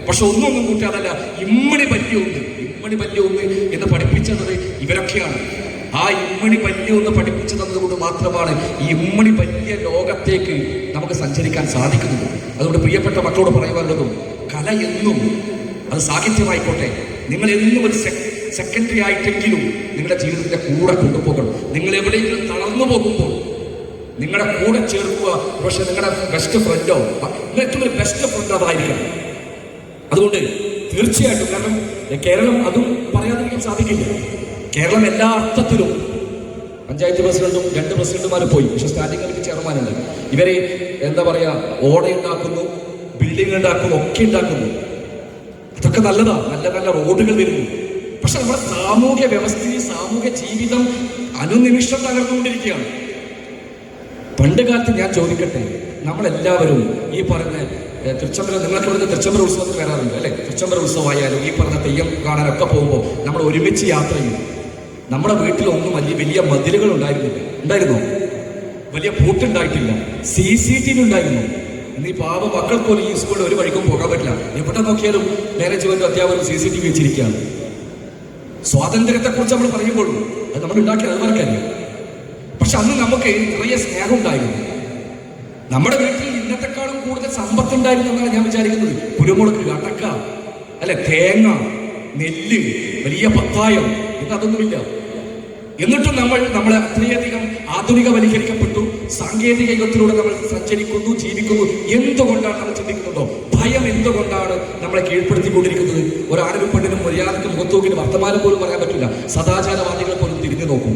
പക്ഷെ ഒന്നും കൂട്ടി അതല്ല ഇമ്മണി വലിയ ഒന്ന്. ഇമ്മണി വലിയ ഒന്ന് എന്ന് പഠിപ്പിച്ചത് ഇവരൊക്കെയാണ്. ഇമ്മണി പല്ലി ഒന്ന് പഠിപ്പിച്ചു തന്നതുകൊണ്ട് മാത്രമാണ് ഈ ഇമ്മണി പല്ലിയ ലോകത്തേക്ക് നമുക്ക് സഞ്ചരിക്കാൻ സാധിക്കുന്നത്. അതുകൊണ്ട് പ്രിയപ്പെട്ട മക്കളോട് പറയുവാനുള്ളതും കല എന്നും അത് സാഹിത്യമായിക്കോട്ടെ. നിങ്ങൾ എന്നും ഒരു സെക്കൻഡറി ആയിട്ടെങ്കിലും നിങ്ങളുടെ ജീവിതത്തിന്റെ കൂടെ കൊണ്ടുപോകണം. നിങ്ങൾ എവിടെയെങ്കിലും തളർന്നു പോകുമ്പോൾ നിങ്ങളുടെ കൂടെ ചേർക്കുക. പക്ഷെ നിങ്ങളുടെ ബെസ്റ്റ് ഫ്രണ്ടോ ഏറ്റവും ഒരു ബെസ്റ്റ് ഫ്രണ്ട് അതായിരിക്കണം അതുകൊണ്ട് തീർച്ചയായിട്ടും കാരണം കേരളം അതും പറയാതിരിക്കാൻ സാധിക്കില്ല. കേരളം എല്ലാ അർത്ഥത്തിലും പഞ്ചായത്ത് പ്രസിഡന്റും രണ്ട് പ്രസിഡന്റുമാരും പോയി. പക്ഷെ സ്റ്റാൻഡിംഗ് കമ്മിറ്റി ചെയർമാനുണ്ട്. ഇവരെ എന്താ പറയാ ഓട ഉണ്ടാക്കുന്നു ബിൽഡിംഗ് ഉണ്ടാക്കുന്നു ഒക്കെ ഉണ്ടാക്കുന്നു. അതൊക്കെ നല്ലതാ. നല്ല നല്ല റോഡുകൾ വരുന്നു. പക്ഷെ നമ്മുടെ സാമൂഹ്യ വ്യവസ്ഥയിൽ സാമൂഹ്യ ജീവിതം അനുനിമിഷം തകർന്നുകൊണ്ടിരിക്കുകയാണ്. പണ്ട് കാലത്ത് ഞാൻ ചോദിക്കട്ടെ നമ്മളെല്ലാവരും ഈ പറഞ്ഞ തൃച്ചംബര നിങ്ങൾക്ക് ഇവിടുന്ന് തൃച്ചംബര ഉത്സവത്തിന് വരാറുണ്ട് അല്ലെ? തൃച്ചംബര ഉത്സവമായാലും ഈ പറഞ്ഞ തെയ്യം കാണാനൊക്കെ പോകുമ്പോൾ നമ്മൾ ഒരുമിച്ച് യാത്ര ചെയ്യും. നമ്മുടെ വീട്ടിൽ വീട്ടിലൊന്നും വലിയ വലിയ മതിലുകൾ ഉണ്ടായിരുന്നില്ല. ഉണ്ടായിരുന്നോ? വലിയ പൂട്ടുണ്ടായിട്ടില്ല സി സി ടി വി ഉണ്ടായിരുന്നു. ഇന്ന് ഈ പാവ മക്കൾക്ക് പോലും ഈ സ്കൂളിൽ ഒരു വഴിക്കും പോകാൻ പറ്റില്ല. എവിടെ നോക്കിയാലും മാനേജ്മെന്റ് അധ്യാപകർ സി സി ടി വി വെച്ചിരിക്കുകയാണ്. സ്വാതന്ത്ര്യത്തെക്കുറിച്ച് നമ്മൾ പറയുമ്പോൾ അത് നമ്മൾ ഉണ്ടാക്കിയത് അതുമാർക്കറിയാം പക്ഷെ അന്ന് നമുക്ക് നിറയെ സ്നേഹം ഉണ്ടായിരുന്നു. നമ്മുടെ വീട്ടിൽ ഇന്നത്തെക്കാളും കൂടുതൽ സമ്പത്ത് ഉണ്ടായിരുന്നു എന്നാണ് ഞാൻ വിചാരിക്കുന്നത്. കുരുമുളക് അടക്ക അല്ലെ തേങ്ങ നെല്ല് വലിയ പത്തായം ഇന്ന് അതൊന്നുമില്ല. എന്നിട്ടും നമ്മൾ നമ്മളെ അത്രയധികം ആധുനികവൽക്കരിക്കപ്പെട്ടു. സാങ്കേതിക യുഗത്തിലൂടെ നമ്മൾ സഞ്ചരിക്കുന്നു ജീവിക്കുന്നു. എന്തുകൊണ്ടാണ് നമ്മൾ ചിന്തിക്കുന്നുണ്ടോ ഭയം എന്തുകൊണ്ടാണ് നമ്മളെ കീഴ്പ്പെടുത്തിക്കൊണ്ടിരിക്കുന്നത്? ഒരാണിനും പെണ്ണിനും മര്യാദക്കും മുഖത്തോക്കിനും വർത്തമാനം പോലും പറയാൻ പറ്റില്ല. സദാചാരവാദികൾ പോലും തിരിഞ്ഞു നോക്കും.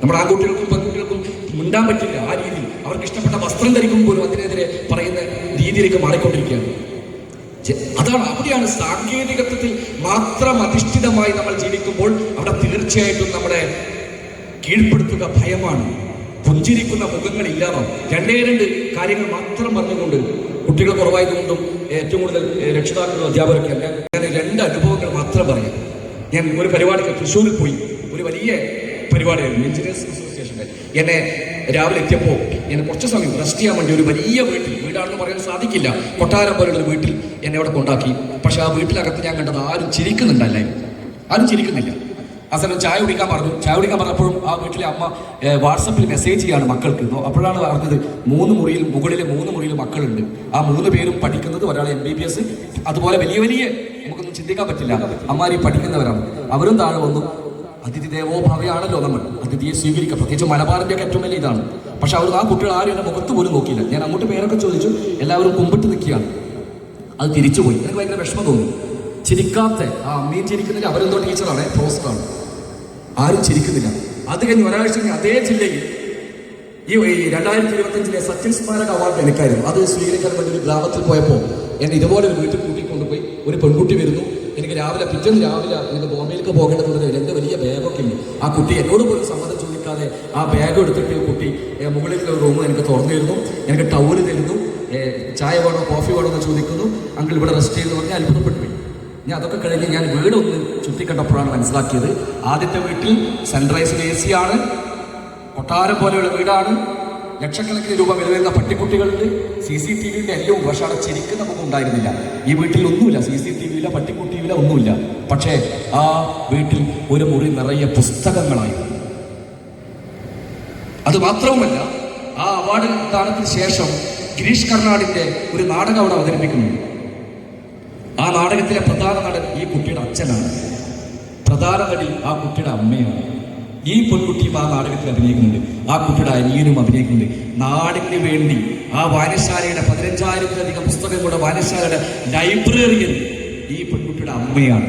നമ്മുടെ ആൺകുട്ടികൾക്കും പെൺകുട്ടികൾക്കും മിണ്ടാൻ പറ്റില്ല ആ രീതിയിൽ. അവർക്ക് ഇഷ്ടപ്പെട്ട വസ്ത്രം ധരിക്കും പോലും അതിനെതിരെ പറയുന്ന രീതിയിലേക്ക് മാറിക്കൊണ്ടിരിക്കുകയാണ്. അതാണ് അവിടെയാണ് സാങ്കേതികത്വത്തിൽ മാത്രം അധിഷ്ഠിതമായി നമ്മൾ ജീവിക്കുമ്പോൾ അവിടെ തീർച്ചയായിട്ടും നമ്മുടെ കീഴ്പ്പെടുത്തുക ഭയമാണ്. പുഞ്ചിരിക്കുന്ന മുഖങ്ങൾ ഇല്ലാതാവും രണ്ടേ രണ്ട് കാര്യങ്ങൾ മാത്രം പറഞ്ഞുകൊണ്ട് കുട്ടികൾ കുറവായതുകൊണ്ടും ഏറ്റവും കൂടുതൽ രക്ഷിതാക്കളും അധ്യാപകരൊക്കെ ഞാൻ രണ്ട് അനുഭവങ്ങൾ മാത്രം പറയാം. ഞാൻ ഒരു പരിപാടിക്ക് തൃശ്ശൂരിൽ പോയി. ഒരു വലിയ പരിപാടിയായിരുന്നു. എഞ്ചിനീയേഴ്സ് അസോസിയേഷന്റെ എന്നെ രാവിലെ എത്തിയപ്പോൾ എന്നെ കുറച്ച് സമയം റെസ്റ്റ് ചെയ്യാൻ വേണ്ടി ഒരു വലിയ വീട്ടിൽ വീടാണെന്ന് പറയാൻ സാധിക്കില്ല. കൊട്ടാരം പോലുള്ള വീട്ടിൽ എന്നെ അവിടെ കൊണ്ടാക്കി. പക്ഷെ ആ വീട്ടിലകത്ത് ഞാൻ കണ്ടത് ആരും ചിരിക്കുന്നുണ്ടല്ലായിരുന്നു ആരും ചിരിക്കുന്നില്ല. ആ സമയം ചായ കുടിക്കാൻ പറഞ്ഞു. ചായ കുടിക്കാൻ പറഞ്ഞപ്പോഴും ആ വീട്ടിലെ അമ്മ വാട്സപ്പിൽ മെസ്സേജ് ചെയ്യാണ് മക്കൾക്ക്. അപ്പോഴാണ് പറഞ്ഞത് മൂന്ന് മുറിയിൽ മുകളിലെ മൂന്ന് മുറിയിൽ മക്കളുണ്ട്. ആ മൂന്ന് പേരും പഠിക്കുന്നത് ഒരാൾ എം ബി ബി എസ് അതുപോലെ വലിയ വലിയ നമുക്കൊന്നും ചിന്തിക്കാൻ പറ്റില്ല. അമ്മാരി പഠിക്കുന്നവരാണ്. അവരും താഴെ വന്നു. അതിഥി ദേവോ ഭവയാണല്ലോ നമ്മൾ അതിഥിയെ സ്വീകരിക്കുക. പ്രത്യേകിച്ച് മലബാറിന്റെ ഒക്കെ ഏറ്റവും വലിയ ഇതാണ്. പക്ഷെ അവർ ആ കുട്ടികൾ ആരും എന്നെ മുഖത്ത് പോലും നോക്കിയില്ല. ഞാൻ അങ്ങോട്ട് പേരൊക്കെ ചോദിച്ചു എല്ലാവരും കുമ്പിട്ട് നിൽക്കുകയാണ്. അത് തിരിച്ചുപോയി. എനിക്ക് ഭയങ്കര വിഷമം തോന്നി. ചിരിക്കാത്ത ആ അമ്മയും ചിരിക്കുന്നില്ല. അവരെന്തോ ടീച്ചറാണ് പ്രൊഫസറാണ്. ആരും ചിരിക്കുന്നില്ല. അത് കഴിഞ്ഞ് ഒരാഴ്ച കഴിഞ്ഞ് അതേ ജില്ലയിൽ ഈ രണ്ടായിരത്തി ഇരുപത്തഞ്ചിലെ സച്ചിൻ സ്മാരക അവാർഡ് എനിക്കായിരുന്നു. അത് സ്വീകരിക്കാൻ വേണ്ടി ഒരു ഗ്രാമത്തിൽ പോയപ്പോൾ എന്നെ ഇതുപോലെ ഒരു വീട്ടിൽ കൂട്ടിക്കൊണ്ടുപോയി ഒരു പെൺകുട്ടി വരുന്നു. രാവിലെ പിറ്റേന്ന് രാവിലെ എനിക്ക് ബോംബെയിലേക്ക് പോകേണ്ടതുണ്ട് എന്റെ വലിയ ബാഗൊക്കെ ഇല്ല? ആ കുട്ടി എന്നോട് പോലും സമ്മതം ചോദിക്കാതെ ആ ബാഗ് എടുത്തിട്ട് കുട്ടി മുകളിലുള്ള റൂം എനിക്ക് തുറന്നു തരുന്നു എനിക്ക് ടൗൽ തരുന്നു. ചായ വേണോ കോഫി വേണോ എന്ന് ചോദിക്കുന്നു. അങ്കിൾ ഇവിടെ റെസ്റ്റ് ചെയ്തു പറഞ്ഞാൽ അത്ഭുതപ്പെട്ടു ഞാൻ അതൊക്കെ കഴിഞ്ഞ് ഞാൻ വീടൊന്ന് ചുറ്റിക്കണ്ടപ്പോഴാണ് മനസ്സിലാക്കിയത്. ആദ്യത്തെ വീട്ടിൽ സൺറൈസിൽ എ സി ആണ്. കൊട്ടാരം പോലെയുള്ള വീടാണ്. ലക്ഷക്കണക്കിന് രൂപ വില വരുന്ന പട്ടിക്കുട്ടികളുണ്ട് സി സി ടി വിയുടെ എല്ലാം അവിടെ ശരിക്കും നമുക്ക് ഉണ്ടായിരുന്നില്ല. ഈ വീട്ടിൽ ഒന്നുമില്ല സി സി ടി വിയില്ല പട്ടിക്കുട്ടിയില്ല ഒന്നുമില്ല. പക്ഷേ ആ വീട്ടിൽ ഒരു മുറി നിറയെ പുസ്തകങ്ങളായിരുന്നു അത് മാത്രവുമല്ല ആ അവാർഡ് ദാനത്തിന് ശേഷം ഗിരീഷ് കർണാടിന്റെ ഒരു നാടകം അവിടെ അവതരിപ്പിക്കുന്നു ആ നാടകത്തിലെ പ്രധാന നടൻ ഈ കുട്ടിയുടെ അച്ഛനാണ്. പ്രധാന നടി ആ കുട്ടിയുടെ അമ്മയാണ്. ഈ പെൺകുട്ടിയും ആ നാടകത്തിൽ അഭിനയിക്കുന്നുണ്ട്. ആ കുട്ടിയുടെ അനിയനും അഭിനയിക്കുന്നുണ്ട്. നാടിന് വേണ്ടി ആ വായനശാലയുടെ പതിനഞ്ചായിരത്തിലധികം പുസ്തകങ്ങളുടെ വായനശാലയുടെ ലൈബ്രറിയൻ ഈ പെൺകുട്ടിയുടെ അമ്മയാണ്.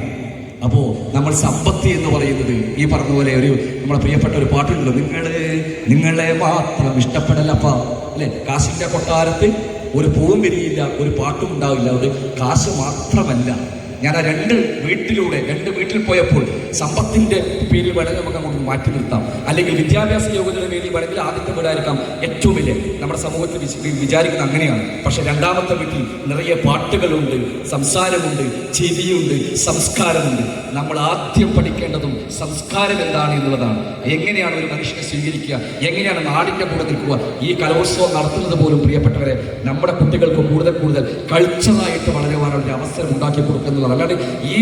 അപ്പോ നമ്മൾ സമ്പത്തി എന്ന് പറയുന്നത് ഈ പറഞ്ഞ പോലെ ഒരു നമ്മളെ പ്രിയപ്പെട്ട ഒരു പാട്ടുണ്ടല്ലോ നിങ്ങളെ നിങ്ങളെ മാത്രം ഇഷ്ടപ്പെടലപ്പ അല്ലെ? കാശിന്റെ കൊട്ടാരത്തിൽ ഒരു പൂവും വിരിയില്ല ഒരു പാട്ടും ഉണ്ടാവില്ല. ഒരു കാശ് മാത്രമല്ല. ഞാൻ ആ രണ്ട് വീട്ടിലൂടെ രണ്ട് വീട്ടിൽ പോയപ്പോൾ സമ്പത്തിന്റെ പേരിൽ വേണമെങ്കിൽ നമുക്ക് അങ്ങോട്ട് മാറ്റി നിർത്താം. അല്ലെങ്കിൽ വിദ്യാഭ്യാസ യോഗ്യതയുടെ പേരിൽ വേണമെങ്കിൽ ആദ്യത്തെ വീടായിരിക്കാം. ഏറ്റവും വലിയ നമ്മുടെ സമൂഹത്തിൽ വിച- വിചാരിക്കുന്നത് അങ്ങനെയാണ്. പക്ഷെ രണ്ടാമത്തെ വീട്ടിൽ നിറയെ പാട്ടുകളുണ്ട് സംസാരമുണ്ട് ചിരിയുണ്ട് സംസ്കാരമുണ്ട്. നമ്മൾ ആദ്യം പഠിക്കേണ്ടതും സംസ്കാരം എന്താണ് എന്നുള്ളതാണ്. എങ്ങനെയാണ് ഒരു മനുഷ്യനെ സ്വീകരിക്കുക? എങ്ങനെയാണ് നാടിന്റെ കൂടെ നിൽക്കുക? ഈ കലോത്സവം നടത്തുന്നത് പോലും പ്രിയപ്പെട്ടവരെ നമ്മുടെ കുട്ടികൾക്ക് കൂടുതൽ കൂടുതൽ കൾച്ചറായിട്ട് വളരുവാനുള്ള അവസരം ഉണ്ടാക്കി കൊടുക്കുന്നതാണ് അല്ലാതെ ഈ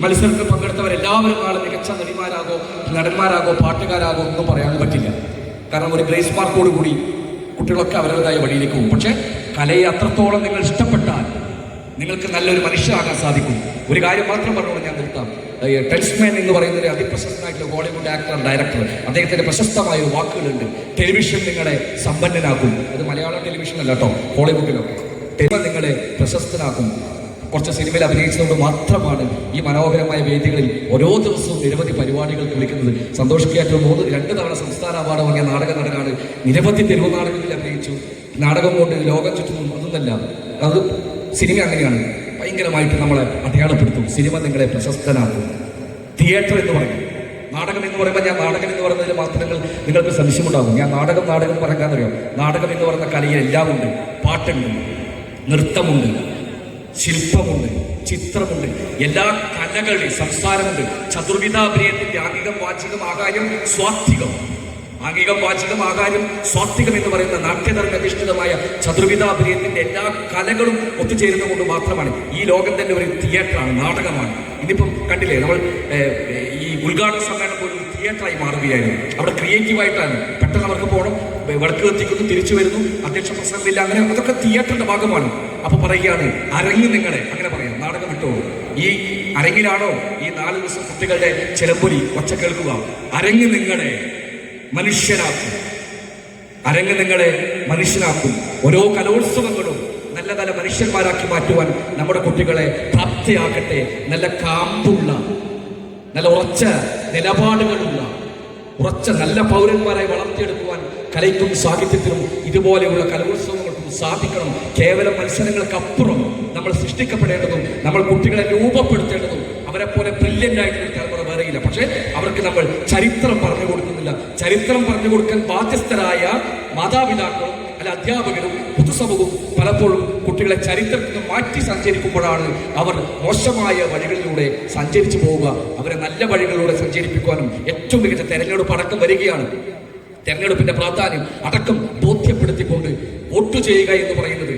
മത്സരത്തിൽ പങ്കെടുത്തവരെല്ലാവരും നാളെ മികച്ച നടിമാരാകോ നടന്മാരാകോ പാട്ടുകാരാകോ ഒന്നും പറയാൻ പറ്റില്ല. കാരണം ഒരു ഗ്രേസ് മാർക്കോട് കൂടി കുട്ടികളൊക്കെ അവരുടേതായ വഴിയിലേക്ക് പോകും. പക്ഷേ കലയെ അത്രത്തോളം നിങ്ങൾ ഇഷ്ടപ്പെട്ടാൽ നിങ്ങൾക്ക് നല്ലൊരു മനുഷ്യരാകാൻ സാധിക്കും. ഒരു കാര്യം മാത്രം പറഞ്ഞുകൊണ്ട് ഞാൻ നിർത്താം. ഈ ടെൽസ്മാൻ എന്ന് പറയുന്ന ഒരു അതിപ്രശസ്തനായിട്ടുള്ള ബോളിവുഡ് ആക്ടർ ഡയറക്ടർ അദ്ദേഹത്തിന്റെ പ്രശസ്തമായ ഒരു വാക്കുകളുണ്ട്. ടെലിവിഷൻ നിങ്ങളെ സമ്പന്നനാക്കും. അത് മലയാള ടെലിവിഷൻ അല്ല കേട്ടോ ടെലിവിഷൻ നിങ്ങളെ പ്രശസ്തനാക്കും. കുറച്ച് സിനിമയിൽ അഭിനയിച്ചതുകൊണ്ട് മാത്രമാണ് ഈ മനോഹരമായ വേദികളിൽ ഓരോ ദിവസവും നിരവധി പരിപാടികൾക്ക് വിളിക്കുന്നത്. സന്തോഷ് മൂന്ന് രണ്ട് തവണ സംസ്ഥാന അവാർഡ് വാങ്ങിയ നാടക നടനാണ്. നിരവധി തെരുവ് നാടകങ്ങളിൽ അഭിനയിച്ചു. നാടകം കൊണ്ട് ലോകം ചുറ്റും ഒന്നുമല്ല അത് സിനിമ അങ്ങനെയാണ്. ഭയങ്കരമായിട്ട് നമ്മളെ അടയാളപ്പെടുത്തും. സിനിമ നിങ്ങളെ പ്രശസ്തനാക്കും. തിയേറ്റർ എന്ന് പറയും. നാടകം എന്ന് പറയുമ്പോൾ ഞാൻ നാടകം എന്ന് പറയുന്നതിൽ മാത്രങ്ങൾ നിങ്ങൾക്ക് സംശയമുണ്ടാകും. ഞാൻ നാടകം നാടകം പറയാൻ അറിയാം നാടകം എന്ന് പറയുന്ന കലയിൽ എല്ലാം ഉണ്ട്. പാട്ടുണ്ട്. നൃത്തമുണ്ട്. ശില്പമുണ്ട് ചിത്രമുണ്ട് എല്ലാ കലകളുടെയും സംസാരമുണ്ട്. ചതുർവിധാഭിനയത്തിന്റെ ആംഗികം വാചികം ആകാരം സ്വാത്വികം. ആംഗികം വാചികം ആകാരം സ്വാത്വികം എന്ന് പറയുന്ന നാട്യധർമ്മ അധിഷ്ഠിതമായ ചതുർവിധാഭിനയത്തിന്റെ എല്ലാ കലകളും ഒത്തുചേരുന്നത് കൊണ്ട് മാത്രമാണ് ഈ ലോകം തന്നെ ഒരു തിയേറ്ററാണ് നാടകമാണ്. ഇതിപ്പം കണ്ടില്ലേ നമ്മൾ ഈ ഉദ്ഘാടന സമ്മേളനം പോലും തിയേറ്ററായി മാറുകയായിരുന്നു. അവിടെ ക്രിയേറ്റീവായിട്ടാണ്. പെട്ടെന്ന് അവർക്ക് പോകണം വിളക്ക് കത്തിക്കുന്നു തിരിച്ചു വരുന്നു. അധ്യക്ഷ പ്രസംഗമില്ല അങ്ങനെ അതൊക്കെ തിയേറ്ററിന്റെ ഭാഗമാണ്. അപ്പൊ പറയുകയാണ് അരങ്ങ് നിങ്ങളെ. അങ്ങനെ പറയാം. നാടകം വിട്ടോ ഈ അരങ്ങിലാണോ? ഈ നാല് ദിവസം കുട്ടികളുടെ ചിലമ്പൊലി. ഒച്ച കേൾക്കുക. അരങ്ങ് നിങ്ങളെ മനുഷ്യരാക്കും. അരങ്ങ് നിങ്ങളെ മനുഷ്യരാക്കും. ഓരോ കലോത്സവങ്ങളും നല്ല നല്ല മനുഷ്യന്മാരാക്കി മാറ്റുവാൻ നമ്മുടെ കുട്ടികളെ പ്രാപ്തിയാക്കട്ടെ നല്ല കാമ്പുള്ള നല്ല ഉറച്ച നിലപാടുകളുള്ള ഉറച്ച നല്ല പൗരന്മാരായി വളർത്തിയെടുക്കുവാൻ കലയ്ക്കും സാഹിത്യത്തിനും ഇതുപോലെയുള്ള കലോത്സവങ്ങൾക്കും സാധിക്കണം. കേവലം മത്സരങ്ങൾക്കപ്പുറം നമ്മൾ സൃഷ്ടിക്കപ്പെടേണ്ടതും നമ്മൾ കുട്ടികളെ രൂപപ്പെടുത്തേണ്ടതും അവരെ പോലെ ബ്രില്യന്റ് ആയിട്ടുള്ള ഒരു തലമുറ വേറെയില്ല. പക്ഷേ അവർക്ക് നമ്മൾ ചരിത്രം പറഞ്ഞു കൊടുക്കുന്നില്ല. ചരിത്രം പറഞ്ഞു കൊടുക്കാൻ ബാധ്യസ്ഥരായ മാതാപിതാക്കളും അല്ല അധ്യാപകരും പൊതുസമൂഹവും പലപ്പോഴും കുട്ടികളെ ചരിത്രത്തിൽ നിന്ന് മാറ്റി സഞ്ചരിക്കുമ്പോഴാണ് അവർ മോശമായ വഴികളിലൂടെ സഞ്ചരിച്ചു പോവുക. അവരെ നല്ല വഴികളിലൂടെ സഞ്ചരിപ്പിക്കുവാനും ഏറ്റവും മികച്ച തെരഞ്ഞെടുപ്പ് അടക്കം വരികയാണ്. തെരഞ്ഞെടുപ്പിന്റെ പ്രാധാന്യം അടക്കം ബോധ്യപ്പെടുത്തിക്കൊണ്ട് വോട്ട് ചെയ്യുക എന്ന് പറയുന്നത്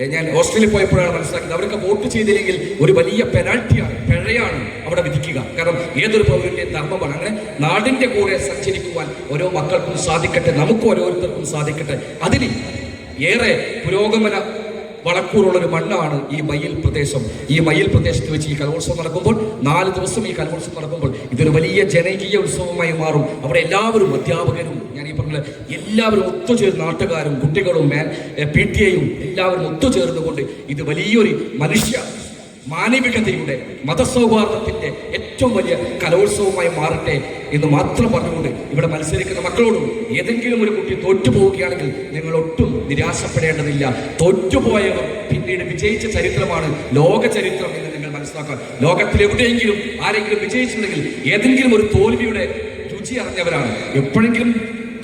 ഞാൻ ഓസ്ട്രേലിയ പോയപ്പോഴാണ് മനസ്സിലാക്കിയത്. അവർക്ക് വോട്ട് ചെയ്തില്ലെങ്കിൽ ഒരു വലിയ പെനാൽറ്റിയാണ് പിഴയാണ് അവിടെ വിധിക്കുക. കാരണം ഏതൊരു പൗരന്റെ ധർമ്മമാണ്. അങ്ങനെ നാടിന്റെ കൂടെ സഞ്ചരിക്കുവാൻ ഓരോ മക്കൾക്കും സാധിക്കട്ടെ നമുക്ക് ഓരോരുത്തർക്കും സാധിക്കട്ടെ. അതിന് ഏറെ പുരോഗമന വളക്കൂറുള്ള ഒരു മണ്ണാണ് ഈ മയിൽ പ്രദേശം. ഈ മയിൽ പ്രദേശത്ത് വെച്ച് ഈ കലോത്സവം നടക്കുമ്പോൾ നാല് ദിവസം ഈ കലോത്സവം നടക്കുമ്പോൾ ഇതൊരു വലിയ ജനകീയ ഉത്സവമായി മാറും. അവിടെ എല്ലാവരും അധ്യാപകരും ഞാൻ ഈ പറഞ്ഞ എല്ലാവരും ഒത്തുചേർന്ന് നാട്ടുകാരും കുട്ടികളും പി ടി എയും എല്ലാവരും ഒത്തുചേർന്നുകൊണ്ട് ഇത് വലിയൊരു മനുഷ്യ മാനവികതയുടെ മതസൗഹാർദ്ദത്തിന്റെ ഏറ്റവും വലിയ കലോത്സവമായി മാറട്ടെ എന്ന് മാത്രം പറഞ്ഞുകൊണ്ട് ഇവിടെ മത്സരിക്കുന്ന മക്കളോടും ഏതെങ്കിലും ഒരു കുട്ടി തോറ്റുപോവുകയാണെങ്കിൽ നിങ്ങൾ ഒട്ടും നിരാശപ്പെടേണ്ടതില്ല. തോറ്റുപോയവർ പിന്നീട് വിജയിച്ച ചരിത്രമാണ് ലോക ചരിത്രം എന്ന് നിങ്ങൾ മനസ്സിലാക്കുക ലോകത്തിൽ എവിടെയെങ്കിലും ആരെങ്കിലും വിജയിച്ചിട്ടുണ്ടെങ്കിൽ ഏതെങ്കിലും ഒരു തോൽവിയുടെ രുചി അറിഞ്ഞവരാണ്. എപ്പോഴെങ്കിലും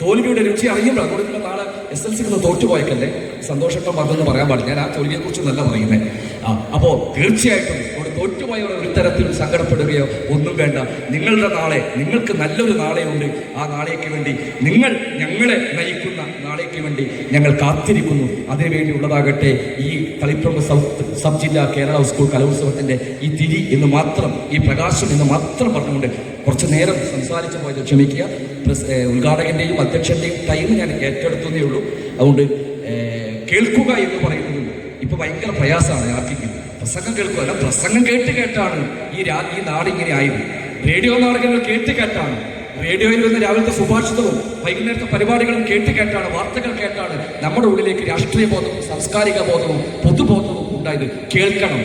തോൽവിയുടെ രുചി അറിയുമ്പോൾ അതുകൊണ്ട് നാളെ എസ് എൽ സിക്ക് തോറ്റുപോയക്കല്ലേ സന്തോഷങ്ങൾ വന്നെന്ന് പറയാൻ പാടില്ല. ഞാൻ ആ തോൽവിയെ കുറിച്ച് നല്ല പറയുന്നത് ആ അപ്പോൾ തീർച്ചയായിട്ടും അവിടെ തോറ്റുപോയവർ ഒരു തരത്തിൽ സങ്കടപ്പെടുകയോ ഒന്നും വേണ്ട. നിങ്ങളുടെ നാളെ നിങ്ങൾക്ക് നല്ലൊരു നാളെയുണ്ട്. ആ നാളേക്ക് വേണ്ടി നിങ്ങൾ ഞങ്ങളെ നയിക്കുന്ന നാളേക്ക് വേണ്ടി ഞങ്ങൾ കാത്തിരിക്കുന്നു. അതിനുവേണ്ടി ഉള്ളതാകട്ടെ ഈ കളിപ്രമുഖ സൗത്ത് സബ് ജില്ലാ കേരള സ്കൂൾ കലോത്സവത്തിന്റെ ഈ തിരി എന്ന് മാത്രം ഈ പ്രകാശം എന്ന് മാത്രം പറഞ്ഞുകൊണ്ട് കുറച്ച് നേരം സംസാരിച്ചു പോയത് ക്ഷമിക്കുക. ഉദ്ഘാടകന്റെയും അധ്യക്ഷന്റെയും ടൈം ഞാൻ ഏറ്റെടുത്തതേ ഉള്ളൂ. അതുകൊണ്ട് കേൾക്കുക എന്ന് പറയുന്നത് ഇപ്പൊ ഭയങ്കര പ്രയാസമാണ് ആർക്കെങ്കിലും. പ്രസംഗം കേൾക്കുക പ്രസംഗം കേട്ട് കേട്ടാണ് ഈ രാ ഈ നാടിങ്ങനെ ആയത്. റേഡിയോ നാടകങ്ങൾ കേട്ട് കേട്ടാണ്. റേഡിയോയിൽ വന്ന രാവിലത്തെ സുഭാഷിതവും വൈകുന്നേരത്തെ പരിപാടികളും കേട്ട് കേട്ടാണ് വാർത്തകൾ കേട്ടാണ് നമ്മുടെ ഉള്ളിലേക്ക് രാഷ്ട്രീയ ബോധവും സാംസ്കാരിക ബോധവും പൊതുബോധവും ഉണ്ടായത്. കേൾക്കണം.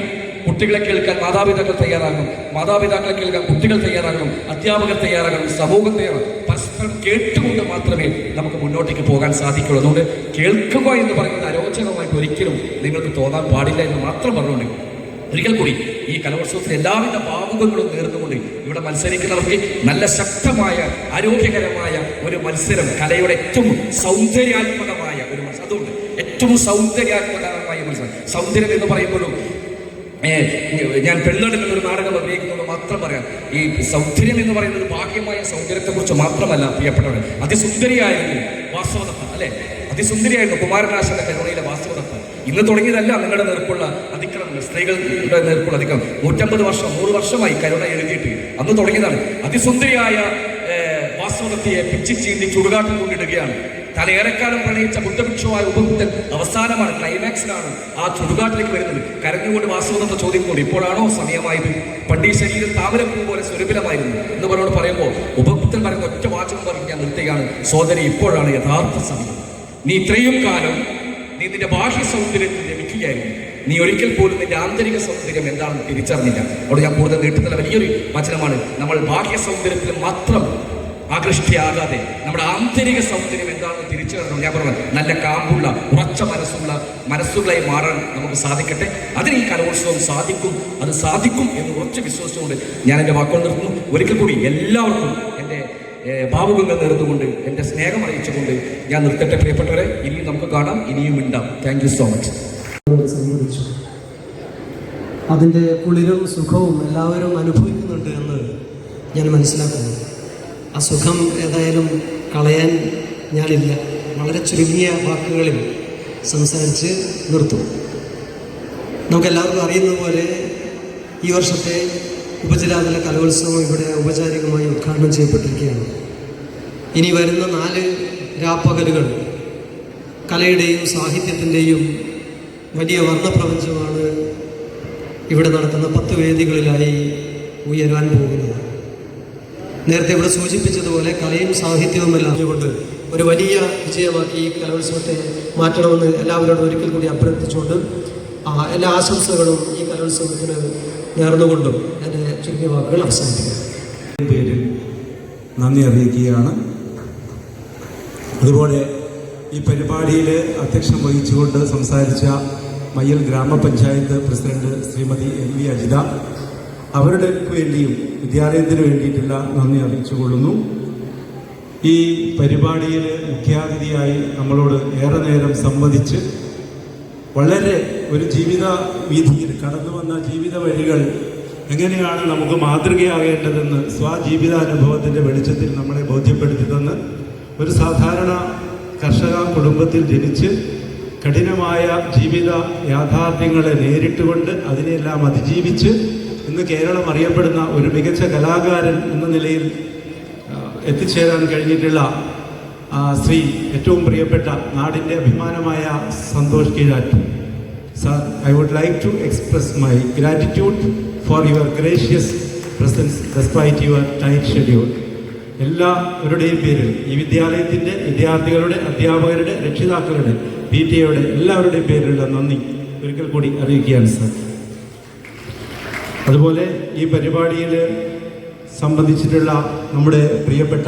കുട്ടികളെ കേൾക്കാൻ മാതാപിതാക്കൾ തയ്യാറാകണം. മാതാപിതാക്കളെ കേൾക്കാൻ കുട്ടികൾ തയ്യാറാകണം. അധ്യാപകർ തയ്യാറാകണം. സമൂഹം തയ്യാറാകണം. പരസ്പരം കേട്ടുകൊണ്ട് മാത്രമേ നമുക്ക് മുന്നോട്ടേക്ക് പോകാൻ സാധിക്കുള്ളൂ. അതുകൊണ്ട് കേൾക്കുക എന്ന് പറയുന്നത് അരോചകമായിട്ട് ഒരിക്കലും നിങ്ങൾക്ക് തോന്നാൻ പാടില്ല എന്ന് മാത്രം പറഞ്ഞുകൊണ്ട് ഒരിക്കൽ കൂടി ഈ കലോത്സവത്തിൽ എല്ലാവിധ ഭാവുകങ്ങളും നേർന്നുകൊണ്ട് ഇവിടെ മത്സരിക്കുന്നവർക്ക് നല്ല ശക്തമായ ആരോഗ്യകരമായ ഒരു മത്സരം കലയുടെ ഏറ്റവും സൗന്ദര്യാത്മകമായ ഒരു മത്സരം. അതുകൊണ്ട് ഏറ്റവും സൗന്ദര്യാത്മകമായ മത്സരം. സൗന്ദര്യം എന്ന് പറയുമ്പോഴും ഞാൻ പെണ്ണുടൻ എന്നൊരു നാടകം അഭിനയിക്കുന്നത് മാത്രം പറയാം. ഈ സൗന്ദര്യം എന്ന് പറയുന്നത് ഭാഗ്യമായ സൗന്ദര്യത്തെ കുറിച്ച് മാത്രമല്ല പ്രിയപ്പെട്ടവർ അതിസുന്ദരിയായിരുന്നു വാസ്തവദത്ത അല്ലെ? അതിസുന്ദരിയായിരുന്നു കുമാരനാശന്റെ കരുണയിലെ വാസ്തവദത്ത ഇന്ന് തുടങ്ങിയതല്ല നിങ്ങളുടെ നേർക്കുള്ള അതിക്രമങ്ങൾ സ്ത്രീകളുടെ നേർക്കുള്ള അതിക്രമം. നൂറ്റമ്പത് വർഷം നൂറ് വർഷമായി കരുണ എഴുതിയിട്ട് അന്ന് തുടങ്ങിയതാണ്. അതിസുന്ദരിയായ വാസ്തവദത്തയെ പിച്ചി ചീന്തി ചുടുകാട്ടിൽ കൊണ്ടിടുകയാണ്. തലയേറെക്കാലം പ്രണയിച്ച ബുദ്ധഭിക്ഷുവായ ഉപബുദ്ധൻ അവസാനമാണ് ക്ലൈമാക്സിലാണ് ആ ചുടുകാട്ടിലേക്ക് വരുന്നത്. കരഞ്ഞുകൊണ്ട് വാസുവെന്ന ചോദിക്കുന്നുണ്ട് ഇപ്പോഴാണോ സമയമായത്? പണ്ട് ശരീരം താമരപ്പൂ പോലെ സ്വരൂപിലമായിരുന്നു എന്ന് പറഞ്ഞോട് പറയുമ്പോൾ ഉപബുദ്ധൻ പറയുന്ന ഒറ്റ വാചകം പറഞ്ഞ് ഞാൻ നിർത്തുകയാണ്. സോദരി ഇപ്പോഴാണ് യഥാർത്ഥ സമയം. നീ ഇത്രയും കാലം നീ നിന്റെ ഭാഷ സൗന്ദര്യത്തിൽ ലഭിക്കുകയായിരുന്നു. നീ ഒരിക്കൽ പോലും നിന്റെ ആന്തരിക സൗന്ദര്യം എന്താണെന്ന് തിരിച്ചറിഞ്ഞില്ല. അവിടെ ഞാൻ കൂടുതൽ നീട്ടുന്ന വലിയൊരു വചനമാണ് നമ്മൾ ബാഹ്യ സൗന്ദര്യത്തിൽ മാത്രം ആകൃഷ്ടിയാകാതെ നമ്മുടെ ആന്തരിക സൗന്ദര്യം എന്താണെന്ന് തിരിച്ചറിയണം ഞാൻ പറഞ്ഞു നല്ല കാമ്പുള്ള ഉറച്ച മനസ്സുള്ള മനസ്സുകളായി മാറാൻ നമുക്ക് സാധിക്കട്ടെ. അതിന് ഈ കലോത്സവം സാധിക്കും അത് സാധിക്കും എന്ന് ഉറച്ച വിശ്വാസമുണ്ട് ഞാൻ എന്റെ വാക്കുകൾ നിർത്തുന്നു. ഒരിക്കൽ കൂടി എല്ലാവർക്കും എന്റെ ഭാവുകങ്ങൾ നേർന്നുകൊണ്ട് എന്റെ സ്നേഹം അറിയിച്ചുകൊണ്ട് ഞാൻ നിർത്തട്ടെ പ്രിയപ്പെട്ടവരെ. ഇനിയും നമുക്ക് കാണാം ഇനിയും ഉണ്ടാം താങ്ക് യു സോ മച്ച് അതിന്റെ കുളിരും സുഖവും എല്ലാവരും അനുഭവിക്കുന്നുണ്ട് എന്ന് ഞാൻ മനസ്സിലാക്കുന്നു. ആ സുഖം ഏതായാലും കളയാൻ ഞാനില്ല. വളരെ ചുരുങ്ങിയ വാക്കുകളിൽ സംസാരിച്ച് നിർത്തും. നമുക്കെല്ലാവർക്കും അറിയുന്ന പോലെ ഈ വർഷത്തെ ഉപജില്ലാതല കലോത്സവം ഇവിടെ ഔപചാരികമായി ഉദ്ഘാടനം ചെയ്യപ്പെട്ടിരിക്കുകയാണ്. ഇനി വരുന്ന നാല് രാപ്പകലുകൾ കലയുടെയും സാഹിത്യത്തിന്റെയും വലിയ വർണപ്രപഞ്ചമാണ് ഇവിടെ നടക്കുന്ന പത്ത് വേദികളിലായി ഉയരാൻ പോകുന്നത്. നേരത്തെ ഇവിടെ സൂചിപ്പിച്ചതുപോലെ കലയും സാഹിത്യവുമെല്ലാം കൊണ്ട് ഒരു വലിയ വിജയമാക്കി ഈ കലോത്സവത്തെ മാറ്റണമെന്ന് എല്ലാവരോടും ഒരിക്കൽ കൂടി അഭ്യർത്ഥിച്ചുകൊണ്ട് എല്ലാ ആശംസകളും ഈ കലോത്സവത്തിന് നേർന്നുകൊണ്ടും എന്റെ ചുരുങ്ങിയ വാക്കുകൾ അവസാനിപ്പിക്കുക പേര് നന്ദി അറിയിക്കുകയാണ്. അതുപോലെ ഈ പരിപാടിയിൽ അധ്യക്ഷം വഹിച്ചുകൊണ്ട് സംസാരിച്ച മയ്യൽ ഗ്രാമപഞ്ചായത്ത് president Srimathi M V Ajitha അവരുടെ വേണ്ടിയും വിദ്യാലയത്തിന് വേണ്ടിയിട്ടുള്ള നന്ദി അറിയിച്ചുകൊള്ളുന്നു. ഈ പരിപാടിയിൽ മുഖ്യാതിഥിയായി നമ്മളോട് ഏറെ നേരം സംവദിച്ച് വളരെ ഒരു ജീവിത വീതിയിൽ കടന്നു വന്ന ജീവിത വഴികൾ എങ്ങനെയാണ് നമുക്ക് മാതൃകയാകേണ്ടതെന്ന് സ്വജീവിതാനുഭവത്തിന്റെ വെളിച്ചത്തിൽ നമ്മളെ ബോധ്യപ്പെടുത്തി തന്ന് ഒരു സാധാരണ കർഷക കുടുംബത്തിൽ ജനിച്ച് കഠിനമായ ജീവിത യാഥാർത്ഥ്യങ്ങളെ നേരിട്ടുകൊണ്ട് അതിനെല്ലാം അതിജീവിച്ച് ഇന്ന് കേരളം അറിയപ്പെടുന്ന ഒരു മികച്ച കലാകാരൻ എന്ന നിലയിൽ എത്തിച്ചേരാൻ കഴിഞ്ഞിട്ടുള്ള ശ്രീ ഏറ്റവും പ്രിയപ്പെട്ട നാടിന്റെ അഭിമാനമായ Santhosh Keezhatt. Sir I would like to express my gratitude for your gracious presence despite your tight schedule എല്ലാവരുടെയും പേരിൽ ഈ വിദ്യാലയത്തിന്റെ വിദ്യാർത്ഥികളുടെ അധ്യാപകരുടെ രക്ഷിതാക്കളുടെ പി ടി എയുടെ എല്ലാവരുടെയും പേരിലുള്ള നന്ദി. ഒരിക്കൽ കൂടി അറിയിക്കുകയാണ് സർ അതുപോലെ ഈ പരിപാടിയിൽ സംബന്ധിച്ചിട്ടുള്ള നമ്മുടെ പ്രിയപ്പെട്ട